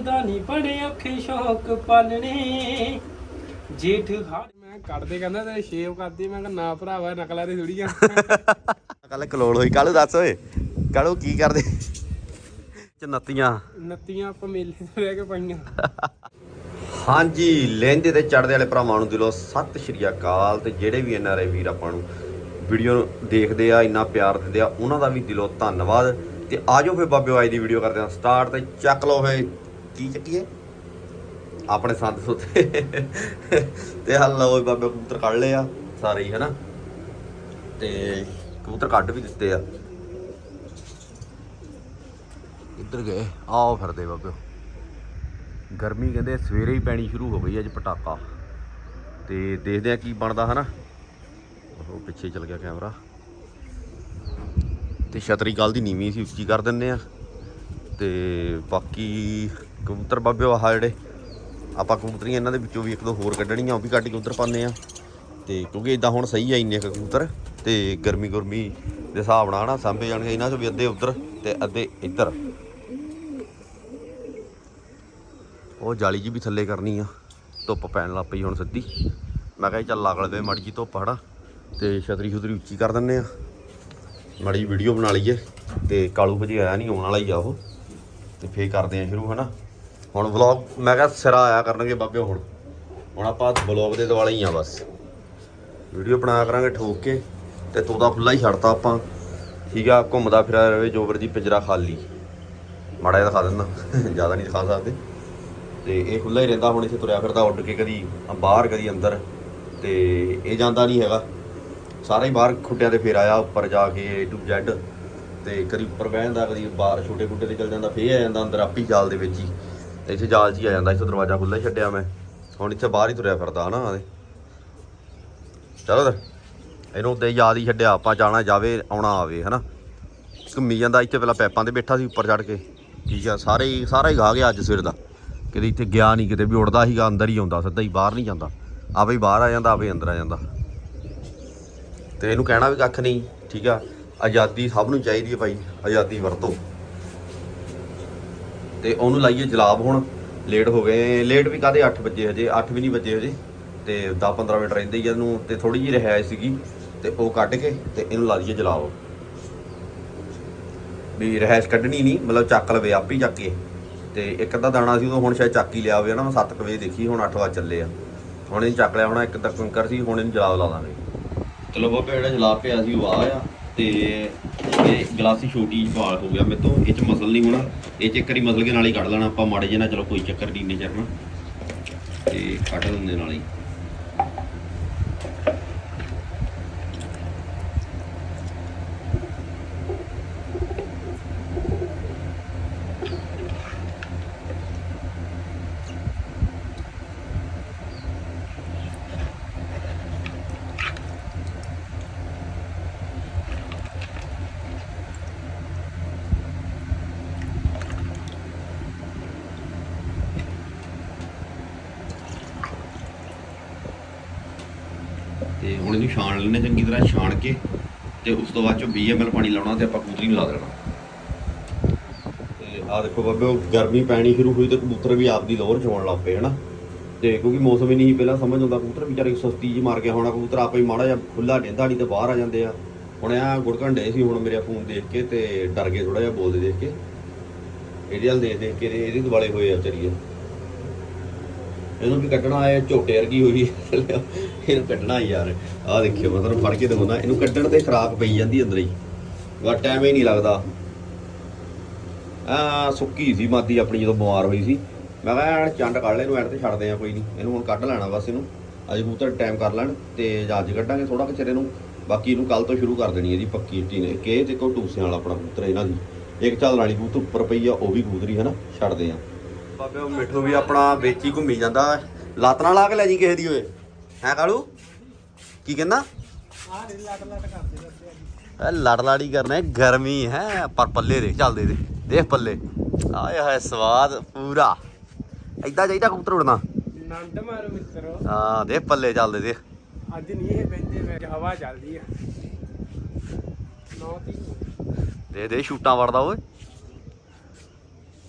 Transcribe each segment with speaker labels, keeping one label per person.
Speaker 1: ਦਾ ਨਹੀਂ ਬੜੇ ਔਖੇ ਸ਼ੌਕ ਪਾਲਣੇ। ਜੇਠ ਹਾਰ ਮੈਂ ਕੱਢਦੇ ਕਹਿੰਦਾ ਤੇ ਸ਼ੇਵ ਕਰਦੀ ਮੈਂ ਕਿਹਾ ਨਾ ਭਰਾਵਾ ਨਕਲਾਂ ਦੀ ਥੋੜੀ ਆ।
Speaker 2: ਕੱਲ ਕਲੋਲ ਹੋਈ ਕੱਲ ਦੱਸ ਓਏ ਕੱਲ ਕੀ ਕਰਦੇ? ਚਨੱਤੀਆਂ
Speaker 1: ਨੱਤੀਆਂ। ਆਪਾਂ ਮੇਲੇ ਤੋਂ ਲੈ ਕੇ ਪਾਈਆਂ।
Speaker 2: ਹਾਂਜੀ ਲਹਿੰਦੇ ਤੇ ਚੜਦੇ ਵਾਲੇ ਭਰਾਵਾਂ ਨੂੰ ਦਿਲੋਂ ਸਤਿ ਸ਼੍ਰੀ ਅਕਾਲ। ਤੇ ਜਿਹੜੇ ਵੀ ਐਨਆਰਆਈ ਵੀਰ ਆਪਾਂ ਨੂੰ ਵੀਡੀਓ ਨੂੰ ਦੇਖਦੇ ਆ ਇੰਨਾ ਪਿਆਰ ਦਿੰਦੇ ਆ ਉਹਨਾਂ ਦਾ ਵੀ ਦਿਲੋਂ ਧੰਨਵਾਦ। ਤੇ ਆਜੋ ਫੇ ਬਾਬਿਓ ਅੱਜ ਦੀ ਵੀਡੀਓ ਕਰਦੇ ਆ ਸਟਾਰਟ ਤੇ ਚੱਕ ਲਓ ਫੇ ਕੀ ਚੱਕੀਏ ਆਪਣੇ ਸੰਦ ਸੁੱਤੇ। ਤੇ ਹਲ ਲਓ ਬਾਬੇ, ਕਬੂਤਰ ਕੱਢ ਲਏ ਆ, ਸਾਰੇ ਹੀ, ਹਨਾ? ਤੇ ਕਬੂਤਰ ਕੱਢ ਵੀ ਦਿੱਤੇ ਆ। ਇੱਧਰ ਗਏ। ਆਓ ਫਿਰਦੇ ਬਾਬੇ। ਗਰਮੀ ਕਹਿੰਦੇ ਸਵੇਰੇ ਹੀ ਪੈਣੀ ਸ਼ੁਰੂ ਹੋ ਗਈ ਅੱਜ ਪਟਾਕਾ। ਤੇ ਦੇਖਦੇ ਆ ਕੀ ਬਣਦਾ, ਹਨਾ? ਉਹ ਪਿੱਛੇ ਚਲ ਗਿਆ ਕੈਮਰਾ। ਤੇ ਛਤਰੀ ਕੱਲ ਦੀ ਨੀਵੀਂ ਸੀ ਉੱਚੀ ਕਰ ਦਿੰਨੇ ਆ। ਤੇ ਬਾਕੀ ਕਬੂਤਰ ਬਾਬੇ ਆਹ ਜਿਹੜੇ ਆਪਾਂ ਕਬੂਤਰੀਆਂ ਇਹਨਾਂ ਦੇ ਵਿੱਚੋਂ ਵੀ ਇੱਕ ਦੋ ਹੋਰ ਕੱਢਣੀਆਂ, ਉਹ ਵੀ ਕੱਢ ਕੇ ਉਧਰ ਪਾਉਂਦੇ ਆ ਤੇ ਕਿਉਂਕਿ ਇਦਾਂ ਹੁਣ ਸਹੀ ਆ ਇੰਨੇ ਕਬੂਤਰ ਤੇ ਗਰਮੀ ਗੁਰਮੀ ਦੇ ਹਿਸਾਬ ਨਾਲ ਨਾ ਸਾਂਭੇ ਜਾਣਗੇ ਇਹਨਾਂ ਚੋਂ ਵੀ ਅੱਧੇ ਉਧਰ ਤੇ ਅੱਧੇ ਇੱਧਰ। ਉਹ ਜਾਲੀ ਜੀ ਵੀ ਥੱਲੇ ਕਰਨੀ ਆ, ਧੁੱਪ ਪੈਣ ਲੱਗ ਪਈ ਹੁਣ ਸਿੱਧੀ। ਮੈਂ ਕਿਹਾ ਜੀ ਚੱਲ ਲਾਗਲ ਵੇ ਮਾੜੀ ਜੀ ਧੁੱਪ ਹੜਾ ਤੇ ਛਤਰੀ ਛੁਤਰੀ ਉੱਚੀ ਕਰ ਦਿੰਨੇ ਆ ਮਾੜੀ ਵੀਡੀਓ ਬਣਾ ਲਈਏ, ਤੇ ਕਾਲੂ ਭਜੀ ਆਇਆ ਨਹੀਂ, ਆਉਣ ਵਾਲਾ ਹੀ ਆ ਉਹ। ਤੇ ਫੇਰ ਕਰਦੇ ਆ ਸ਼ੁਰੂ ਹਨਾ। ਹੁਣ ਵਲੌਗ ਮੈਂ ਕਿਹਾ ਸਿਰਾ ਆਇਆ ਕਰਨਗੇ ਬਾਬੇ ਹੁਣ। ਹੁਣ ਆਪਾਂ ਵਲੌਗ ਦੇ ਦੁਆਲੇ ਹੀ ਆ ਬਸ। ਵੀਡੀਓ ਬਣਾਇਆ ਕਰਾਂਗੇ ਠੋਕ ਕੇ ਤੇ ਤੋਦਾ ਖੁੱਲਾ ਹੀ ਛੱਡਤਾ ਆਪਾਂ। ਠੀਕ ਆ, ਘੁੰਮਦਾ ਫਿਰਦਾ ਰਹੇ, ਜੋਬਰ ਦੀ ਪਿੰਜਰਾ ਖਾਲੀ। ਮਾੜਾ ਜਿਹਾ ਦਿਖਾ ਦਿੰਦਾ। ਜ਼ਿਆਦਾ ਨਹੀਂ ਦਿਖਾ ਸਕਦੇ। ਤੇ ਇਹ ਖੁੱਲਾ ਹੀ ਰਹਿੰਦਾ, ਹੁਣ ਇੱਥੇ ਤੁਰਿਆ ਫਿਰਦਾ ਉੱਡ ਕੇ ਕਦੀ ਬਾਹਰ ਕਦੀ ਅੰਦਰ। ਤੇ ਇਹ ਜਾਂਦਾ ਨਹੀਂ ਹੈਗਾ। ਸਾਰਾ ਹੀ ਬਾਹਰ ਖੁੱਡਿਆਂ ਤੇ ਫੇਰ ਆਇਆ, ਉੱਪਰ ਜਾ ਕੇ A to Z ਤੇ ਕਦੀ ਉੱਪਰ ਬਹਿ ਜਾਂਦਾ, ਕਦੀ ਬਾਹਰ ਛੋਟੇ ਖੁੱਡੇ ਤੇ ਚੱਲ ਜਾਂਦਾ, ਫੇਰ ਆ ਜਾਂਦਾ, ਅੰਦਰ ਆਪੀ ਜਾਲ ਦੇ ਵਿੱਚ ਹੀ। ਇੱਥੇ ਜਾਲ 'ਚ ਹੀ ਆ ਜਾਂਦਾ, ਇੱਥੋਂ ਦਰਵਾਜ਼ਾ ਖੁੱਲਾ ਹੀ ਛੱਡਿਆ ਮੈਂ। ਹੁਣ ਇੱਥੇ ਬਾਹਰ ਹੀ ਤੁਰਿਆ ਫਿਰਦਾ ਹਨਾ ਆਦੇ ਚਲੋ ਇਹਨੂੰ ਤੇ ਯਾਦ ਹੀ ਛੱਡਿਆ, ਆਪਾਂ ਜਾਣਾ ਜਾਵੇ, ਆਉਣਾ ਆਵੇ, ਹਨਾ। ਘੁੰਮੀ ਜਾਂਦਾ, ਇੱਥੇ ਪਹਿਲਾਂ ਪੈਪਾਂ ਤੇ ਬੈਠਾ ਸੀ ਉੱਪਰ ਚੜ ਕੇ। ਠੀਕ ਆ, ਸਾਰੇ ਹੀ ਸਾਰਾ ਹੀ ਗਾ ਗਿਆ ਅੱਜ ਸਵੇਰ ਦਾ। ਕਿਤੇ ਇੱਥੇ ਗਿਆ ਨਹੀਂ ਕਿਤੇ ਵੀ ਉੜਦਾ ਸੀਗਾ, ਅੰਦਰ ਹੀ ਆਉਂਦਾ, ਸਿੱਧਾ ਹੀ ਬਾਹਰ ਨਹੀਂ ਜਾਂਦਾ। ਆਪੇ ਹੀ ਬਾਹਰ ਆ ਜਾਂਦਾ, ਆਪੇ ਅੰਦਰ ਆ ਜਾਂਦਾ। ਤੇ ਇਹਨੂੰ ਕਹਿਣਾ ਵੀ ਕੱਖ ਨਹੀਂ ਠੀਕ ਆ। ਆਜ਼ਾਦੀ ਸਭ ਨੂੰ ਚਾਹੀਦੀ ਹੈ ਭਾਈ, ਆਜ਼ਾਦੀ ਵਰਤੋ। ਤੇ ਉਹਨੂੰ ਲਾਈਏ ਜਲਾਬ ਹੁਣ ਲੇਟ ਹੋ ਗਏ ਲੇਟ ਵੀ ਕਾਦੇ 8 ਵਜੇ ਹਜੇ 8 ਵੀ ਨਹੀਂ ਵਜੇ ਹਜੇ, ਤੇ 10-15 ਮਿੰਟ ਰਹਿੰਦੇ ਹੀ ਇਹਨੂੰ, ਤੇ ਥੋੜੀ ਜਿਹੀ ਰਹਿ ਸੀਗੀ, ਤੇ ਉਹ ਕੱਢ ਕੇ ਤੇ ਇਹਨੂੰ ਲਾ ਦਈਏ ਜਲਾਬ। ਵੀ ਰਹਿਸ਼ ਕੱਢਣੀ ਨਹੀਂ, ਮਤਲਬ ਚੱਕ ਲਵੇ, ਆਪ ਹੀ ਚੱਕ ਕੇ। ਤੇ ਇੱਕ ਅੱਧਾ ਦਾਣਾ ਸੀ, ਉਹ ਹੁਣ ਸ਼ਾਇਦ ਚੱਕ ਹੀ ਲਿਆ ਹੋਵੇ ਨਾ ਮੈਂ 7 ਵਜੇ ਦੇਖੀ, ਹੁਣ 8 ਵਜੇ ਚੱਲੇ ਆ। ਹੁਣ ਇਹਨੂੰ ਚੱਕ ਲਿਆ ਹੋਣਾ, ਇੱਕ ਤੱਕ ਕੰਕਰ ਸੀ, ਹੁਣ ਇਹਨੂੰ ਜਲਾਬ ਲਾ ਦਾਂਗੇ। ਚਲੋ ਬਾਬੇ, ਜਿਹੜਾ ਜਲਾਬ ਪਿਆ ਸੀ, ਉਹ ਆਇਆ ਤੇ ਇਹ ਗਲਾਸੀ ਛੋਟੀ ਜਿਹੀ ਬਾਲ ਹੋ ਗਿਆ ਮੇਰੇ ਤੋਂ। ਇਹ ਚ ਮਸਲ ਨਹੀਂ ਹੋਣਾ। ਇਹ ਚ ਇੱਕ ਵਾਰੀ ਮਸਲ ਕੇ ਨਾਲ ਹੀ ਕੱਢ ਲੈਣਾ। ਆਪਾਂ ਮਾੜੇ ਜਿਹੇ ਨਾਲ, ਚਲੋ ਕੋਈ ਚੱਕਰ ਨਹੀਂ ਨੇ। ਚਰਨਾ ਤੇ ਕੱਢ ਦਿੰਦੇ ਨਾਲ ਹੀ। ਤੇ ਹੁਣ ਇਹਨੂੰ ਛਾਣ ਲੈਣੇ ਚੰਗੀ ਤਰ੍ਹਾਂ ਛਾਣ ਕੇ ਤੇ ਉਸ ਤੋਂ ਬਾਅਦ ਚੋਂ 20 ਪਾਣੀ ਲਾਉਣਾ ਤੇ ਆਪਾਂ ਕਬੂਤਰੀ ਨੂੰ ਲਾ ਦੇਣਾ। ਤੇ ਆ ਦੇਖੋ ਬਾਬੇ ਗਰਮੀ ਪੈਣੀ ਸ਼ੁਰੂ ਹੋਈ ਤੇ ਕਬੂਤਰ ਵੀ ਆਪਦੀ ਲੋਰ ਚੋਣ ਲੱਗ ਪਏ, ਹਨਾ? ਤੇ ਕਿਉਂਕਿ ਮੌਸਮ ਹੀ ਨਹੀਂ ਪਹਿਲਾਂ, ਸਮਝ ਆਉਂਦਾ ਕਬੂਤਰ ਵਿਚਾਰੇ ਸੁਸਤੀ ਜੀ ਮਾਰ ਗਿਆ ਹੋਣਾ, ਕਬੂਤਰ ਆਪੇ ਹੀ ਮਾੜਾ ਜਿਹਾ ਖੁੱਲਾ ਡੇਂਦਾ ਨਹੀਂ ਤੇ ਬਾਹਰ ਆ ਜਾਂਦੇ ਆ। ਹੁਣ ਆ ਗੁੜਕਣ ਡੇ ਸੀ ਹੁਣ ਮੇਰੇ ਫੋਨ ਦੇਖ ਕੇ ਤੇ ਡਰ ਗਏ ਥੋੜਾ ਜਿਹਾ ਬੋਲਦੇ ਦੇਖ ਕੇ। ਇਹਦੇ ਵੱਲ ਦੇਖ ਦੇਖ ਕੇ ਇਹਦੇ- ਦੁਆਲੇ ਹੋਏ ਆ ਚਰੀਏ ਇਹਨੂੰ ਵੀ ਕੱਢਣਾ ਆਇਆ ਝੋਟੇ ਵਰਗੀ ਹੋਈ ਹੈ। ਇਹਨੂੰ ਕੱਢਣਾ ਯਾਰ। ਆਹ ਦੇਖਿਓ, ਮਤਲਬ ਫੜ ਕੇ ਦਿਖਾਉਂਦਾ ਇਹਨੂੰ ਕੱਢਣ ਤੇ ਖਰਾਕ ਪਈ ਜਾਂਦੀ ਅੰਦਰ ਹੀ ਵਾ ਟਾਈਮ ਹੀ ਨਹੀਂ ਲੱਗਦਾ। ਆ ਸੁੱਕੀ ਸੀ ਮਾਦੀ ਆਪਣੀ ਜਦੋਂ ਬਿਮਾਰ ਹੋਈ ਸੀ। ਮੈਂ ਕਿਹਾ, ਐਨ ਚੰਡ ਕੱਢ ਲੈ ਇਹਨੂੰ, ਐਨ ਤੇ ਛੱਡਦੇ ਆ, ਕੋਈ ਨਹੀਂ। ਇਹਨੂੰ ਹੁਣ ਕੱਢ ਲੈਣਾ ਬਸ ਇਹਨੂੰ। ਅੱਜ ਕਬੂਤਰ ਟਾਈਮ ਕਰ ਲੈਣ ਤੇ ਅੱਜ ਕੱਢਾਂਗੇ ਥੋੜਾ ਕਿ ਚਿਰ ਨੂੰ ਬਾਕੀ ਇਹਨੂੰ ਕੱਲ ਤੋਂ ਸ਼ੁਰੂ ਕਰ ਦੇਣੀ ਇਹਦੀ ਪੱਕੀ ਇੱਟੀ ਨੇ। ਕਿ ਤੇ ਕੋ ਟੂਸਿਆਂ ਵਾਲਾ ਆਪਣਾ ਕਬੂਤਰ ਇਹਨਾਂ ਦੀ। ਇੱਕ ਚੱਲ ਵਾਲੀ ਕਬੂਤਰ ਉੱਪਰ ਪਈ ਆ, ਉਹ ਵੀ ਕਬੂਤਰੀ ਹੈ ਨਾ ਛੱਡਦੇ ਆ। ਬਾਬੇ, ਉਹ ਮਿੱਠੂ ਵੀ ਆਪਣਾ ਵੇਚੀ ਘੁੰਮੀ ਜਾਂਦਾ। ਲਾਤਰਾ ਲਾ ਕੇ ਲੈ ਜੀ ਕਿਸੇ ਦੀ ਓਏ। ਹੈ ਕਾਲੂ? ਕੀ ਕਹਿੰਦਾ? ਇਹ ਲੜ ਲਾੜੀ ਕਰਨਾ ਹੈ, ਗਰਮੀ ਹੈ ਪਰ ਪੱਲੇ ਦੇਖ ਚੱਲਦੇ ਦੇ ਦੇਖ ਪੱਲੇ। ਆਏ ਹਾਏ ਸਵਾਦ ਪੂਰਾ। ਐਦਾਂ ਚਾਹੀਦਾ ਕਬੂਤਰ ਉੜਨਾ।
Speaker 1: ਨੰਦ ਮਾਰੋ ਮਿੱਤਰੋ।
Speaker 2: ਹਾਂ ਦੇਖ ਪੱਲੇ ਚੱਲਦੇ ਦੇਖ।
Speaker 1: ਅੱਜ ਨਹੀਂ ਇਹ ਪੈਂਦੇ ਮੈਂ ਹਵਾ ਚੱਲਦੀ ਆ। ਨੌ
Speaker 2: ਦੇ ਦੇ ਸ਼ੂਟਾਂ ਵੜਦਾ ਓਏ।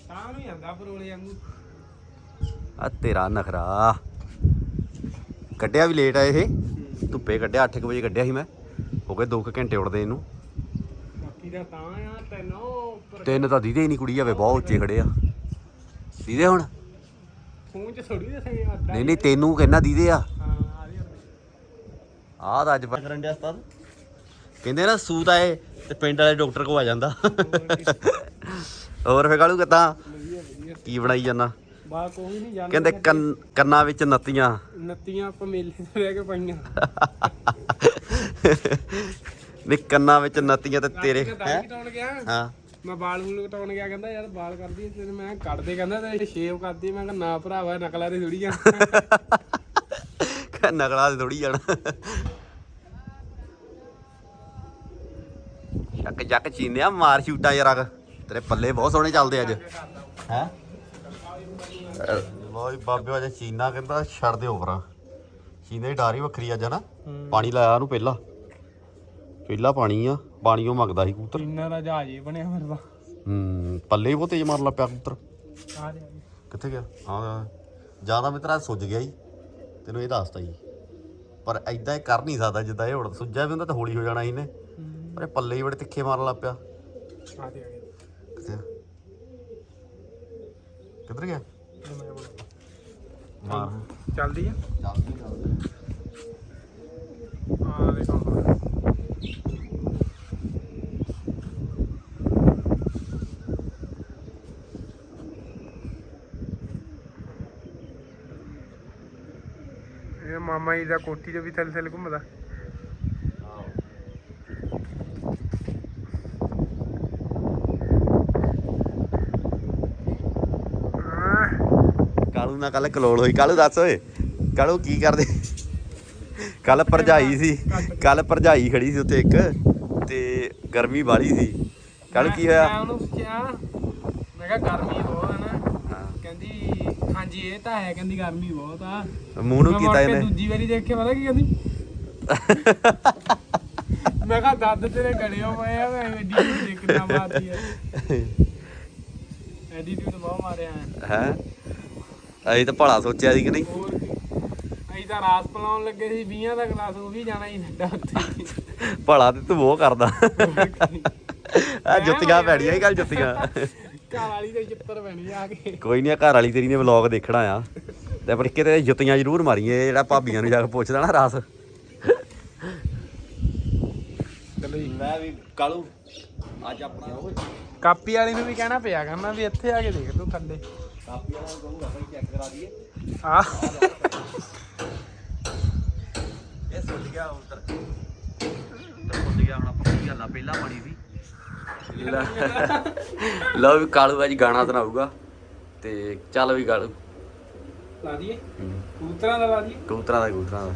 Speaker 1: ਤਾਂ ਵੀ ਆਂਦਾ ਪਰੋਲੇ ਵਾਂਗੂ।
Speaker 2: ਆ ਤੇਰਾ ਨਖਰਾ। ਕੱਢਿਆ ਵੀ ਲੇਟ ਆ ਇਹ। ਧੁੱਪੇ ਕੱਢਿਆ 8 ਵਜੇ ਕੱਢਿਆ ਸੀ ਮੈਂ। ਹੋ ਗਏ 2 ਘੰਟੇ ਉੜਦੇ ਇਹਨੂੰ।
Speaker 1: ਬਾਕੀ ਦਾ ਤਾਂ ਆ ਤੈਨੂੰ ਉੱਪਰ
Speaker 2: ਤਿੰਨ ਤਾਂ ਦੀਦੇ ਹੀ ਨਹੀਂ ਕੁੜੀ ਜਾਵੇ ਬਹੁਤ ਉੱਚੇ ਖੜੇ ਆ। ਦੀਦੇ ਹੁਣ?
Speaker 1: ਫੋਨ ਚ ਥੋੜੀ ਦੱਸੇਗੇ ਅੱਡਾ
Speaker 2: ਨਹੀਂ ਨਹੀਂ ਤੈਨੂੰ ਕਹਿੰਦਾ ਦੀਦੇ ਆ।
Speaker 1: ਹਾਂ ਆ ਰਹੀ
Speaker 2: ਆਹ ਤਾਂ ਅੱਜ ਕਰਨ ਡਿਆ ਉਸਤਾਦ। ਕਹਿੰਦੇ ਨਾ ਸੂਤ ਆਏ ਤੇ ਪਿੰਡ ਵਾਲੇ ਡਾਕਟਰ ਕੋ ਆ ਜਾਂਦਾ। ਹੋਰ ਫੇ ਕਾਲੂ ਕਿੱਦਾਂ
Speaker 1: ਵਧੀਆ ਵਧੀਆ।
Speaker 2: ਕੀ ਬਣਾਈ ਜਾਂਦਾ?
Speaker 1: ਬਾ ਕੋਈ ਨਹੀਂ ਜਾਣਦਾ
Speaker 2: ਕਹਿੰਦੇ ਕੰਨ- ਕੰਨਾਂ ਵਿੱਚ ਨੱਤੀਆਂ।
Speaker 1: ਨੱਤੀਆਂ ਆਪਾਂ ਮੇਲੇ ਤੇ ਰਹਿ ਕੇ ਪਾਈਆਂ।
Speaker 2: ਕੰਨਾਂ ਵਿੱਚ ਨੱਤੀਆਂ ਤੇ ਤੇਰੇ
Speaker 1: ਦਾੜੀ
Speaker 2: ਹੈਂ?
Speaker 1: ਕਟਾਉਣ ਗਿਆ।
Speaker 2: ਹਾਂ।
Speaker 1: ਮੈਂ ਬਾਲ ਬੂਲ ਕਟਾਉਣ ਗਿਆ ਕਹਿੰਦਾ ਯਾਰ ਬਾਲ ਕਰਦੀ ਤੇ ਮੈਂ ਕੱਟਦੇ ਕਹਿੰਦਾ ਤੇ ਸ਼ੇਵ ਕਰਦੀ ਮੈਂ ਕਿਹਾ ਨਾ ਭਰਾਵਾ ਨਕਲਾਂ ਦੀ ਥੋੜੀ ਆ
Speaker 2: ਨਗਲਾ ਤੇ ਥੋੜੀ ਜਾਣਾ। ਸ਼ੱਕ ਜੱਕ ਚੀਨਿਆ ਮਾਰ ਸ਼ੂਟਾਂ ਯਾਰ ਤੇਰੇ ਪੱਲੇ ਬਹੁਤ ਸੋਹਣੇ ਚੱਲਦੇ ਅੱਜ। ਹੈ? ਲੋਈ ਬਾਬੇ ਵਜੇ ਚੀਨਾ ਕਹਿੰਦਾ ਛੱਡ ਦੇ ਉਪਰਾਂ ਚੀਨੇ ਦੀ ਡਾਰੀ ਵੱਖਰੀ ਅੱਜ ਹਨਾ?
Speaker 1: ਹੂੰ।
Speaker 2: ਪਾਣੀ ਲਾਇਆ ਉਹਨੂੰ ਪਹਿਲਾਂ। ਪਹਿਲਾਂ ਪਾਣੀ ਆ ਮੰਗਦਾ ਸੀ ਕਬੂਤਰ।
Speaker 1: ਇੰਨਾ ਦਾ ਜਹਾਜ਼ ਹੀ ਬਣਿਆ ਮੇਰੇ ਦਾ
Speaker 2: ਹੂੰ ਪੱਲੇ ਹੀ ਬਹੁਤ ਤੇਜ਼ ਮਾਰਨ ਲੱਗ ਪਿਆ ਕਬੂਤਰ।
Speaker 1: ਆ ਰਿਹਾ
Speaker 2: ਕਿੱਥੇ ਗਿਆ? ਹਾਂ ਜ਼ਿਆਦਾ ਮਿੱਤਰਾ ਸੁੱਜ ਗਿਆ ਜੀ। ਤੈਨੂੰ ਇਹ ਦੱਸਤਾ ਜੀ। ਪਰ ਐਦਾਂ ਇਹ ਕਰ ਨਹੀਂ ਸਕਦਾ ਜਿੱਦਾਂ ਇਹ ਹੁਣ ਸੁੱਜਿਆ ਵੀ ਹੁੰਦਾ ਤਾਂ ਹੌਲੀ ਹੋ ਜਾਣਾ ਸੀ ਇਹਨੇ ਪਰ ਇਹ ਪੱਲੇ ਹੀ ਬੜੇ ਤਿੱਖੇ ਮਾਰਨ ਲੱਗ ਪਿਆ।
Speaker 1: ਆ ਰਿਹਾ
Speaker 2: ਕਿੱਥੇ ਕਿੱਧਰ ਗਿਆ? ਮਾਰ
Speaker 1: ਚੱਲਦੀ ਆ?
Speaker 2: ਚੱਲਦੀ ਚੱਲਦੀ।
Speaker 1: ਆ ਦੇਖੋ ਇਹ ਮਾਮਾ ਜੀ ਦਾ ਕੋਠੀ ਦੇ ਵੀ ਥੱਲੇ ਥੱਲੇ ਘੁੰਮਦਾ ਆਹ,
Speaker 2: ਕਾਲੂ ਨਾਲ ਕੱਲ ਕਲੋਲ ਹੋਈ। ਕਾਲੂ ਦੱਸ ਓਏ ਕਾਲੂ ਕੀ ਕਰਦੇ? ਕੱਲ ਭਰਜਾਈ ਸੀ ਕੱਲ ਭਰਜਾਈ ਖੜੀ ਸੀ ਉੱਥੇ ਇੱਕ ਤੇ ਗਰਮੀ ਵਾਲੀ ਸੀ। ਕੱਲ ਕੀ
Speaker 1: ਮੈਂ
Speaker 2: ਹੋਇਆ
Speaker 1: ਉਹਨੂੰ ਪੁੱਛਿਆ ਮੈਂ ਕਿਹਾ ਗਰਮੀ ਬਹੁਤ ਹੈ ਨਾ। ਕਹਿੰਦੀ ਹਾਂਜੀ ਇਹ ਤਾਂ ਹੈ ਕਹਿੰਦੀ ਗਰਮੀ ਬਹੁਤ ਆ।
Speaker 2: ਮੂੰਹ ਨੂੰ
Speaker 1: ਮੈਂ
Speaker 2: ਕੀਤਾ ਇਹਨੇ।
Speaker 1: ਦੂਜੀ ਵਾਰੀ ਦੇਖ ਕੇ ਪਤਾ ਕੀ ਕਹਿੰਦੀ? ਮੈਂ ਕਿਹਾ ਦੱਦ ਤੇਰੇ ਗੜੇ ਹੋ ਆ ਮੈਂ ਐਡੀ ਦੇਖਣਾ ਮਾਰਦੀ ਆ? ਐਡੀਟਿਊਡ ਬਹੁਤ ਮਾਰਿਆ ਹੈ
Speaker 2: ਹੈ? ਅਸੀਂ ਤਾਂ ਭਲਾ ਸੋਚਿਆ ਸੀ ਕਿ ਨਹੀਂ।
Speaker 1: ਹੋਰ ਕੀ। ਅਸੀਂ ਤਾਂ ਰਾਸ ਪਲਾਉਣ ਲੱਗੇ ਸੀ 20 ਦਾ ਗਲਾਸ ਉਹ ਵੀ ਜਾਣਾ ਹੀ ਨੱਡਾ ਉੱਤੇ
Speaker 2: ਭਲਾ ਤੇ ਤੂੰ ਉਹ ਕਰਦਾ। ਆ ਜੁੱਤੀਆਂ ਪੈਣੀਆਂ ਹੀ ਕੱਲ ਜੁੱਤੀਆਂ।
Speaker 1: ਘਰ ਵਾਲੀ ਦੇ ਚਿੱਤਰ ਬਣੀ ਆ ਕੇ।
Speaker 2: ਕੋਈ ਨਹੀਂ ਘਰ ਵਾਲੀ ਤੇਰੀ ਨੇ ਵਲੌਗ ਦੇਖਣਾ ਆ। ਤੇ ਪਰ ਕਿਤੇ ਜੁੱਤੀਆਂ ਜ਼ਰੂਰ ਮਾਰੀਏ ਜਿਹੜਾ ਭਾਬੀਆਂ ਨੂੰ ਜਾ ਕੇ ਪੁੱਛਦਾ ਨਾ ਰਾਸ ਮੈਂ ਵੀ ਕਾਲੂ ਅੱਜ ਆਪਣਾ ਉਹ
Speaker 1: ਕਾਪੀ ਵਾਲੀ ਨੂੰ ਵੀ ਕਹਿਣਾ ਪਿਆ ਕਰਨਾ ਵੀ ਇੱਥੇ ਆ ਕੇ ਦੇਖ ਤੂੰ ਥੱਲੇ
Speaker 2: ਕਾਪੀ ਵਾਲਾ ਨੂੰ ਕਹੂੰਗਾ ਭਾਈ ਚੈੱਕ ਕਰਾ ਦਈਏ
Speaker 1: ਆ
Speaker 2: ਇਹ ਸੁੱਜ ਗਿਆ ਉਧਰ। ਸੁੱਜ ਗਿਆ ਹੁਣ ਆਪਾਂ ਕੀ ਗੱਲਾਂ ਪਹਿਲਾਂ ਬਣੀ ਸੀ। ਲਓ ਵੀ ਕਾਲੂ ਅੱਜ ਗਾਣਾ ਸੁਣਾਊਗਾ ਤੇ ਚੱਲ ਵੀ ਕਾਲੂ।
Speaker 1: ਲਾ ਦਈਏ। ਕਬੂਤਰਾਂ ਦਾ ਲਾ ਦਈਏ।
Speaker 2: ਕਬੂਤਰਾਂ ਦਾ ਕਬੂਤਰਾਂ ਦਾ।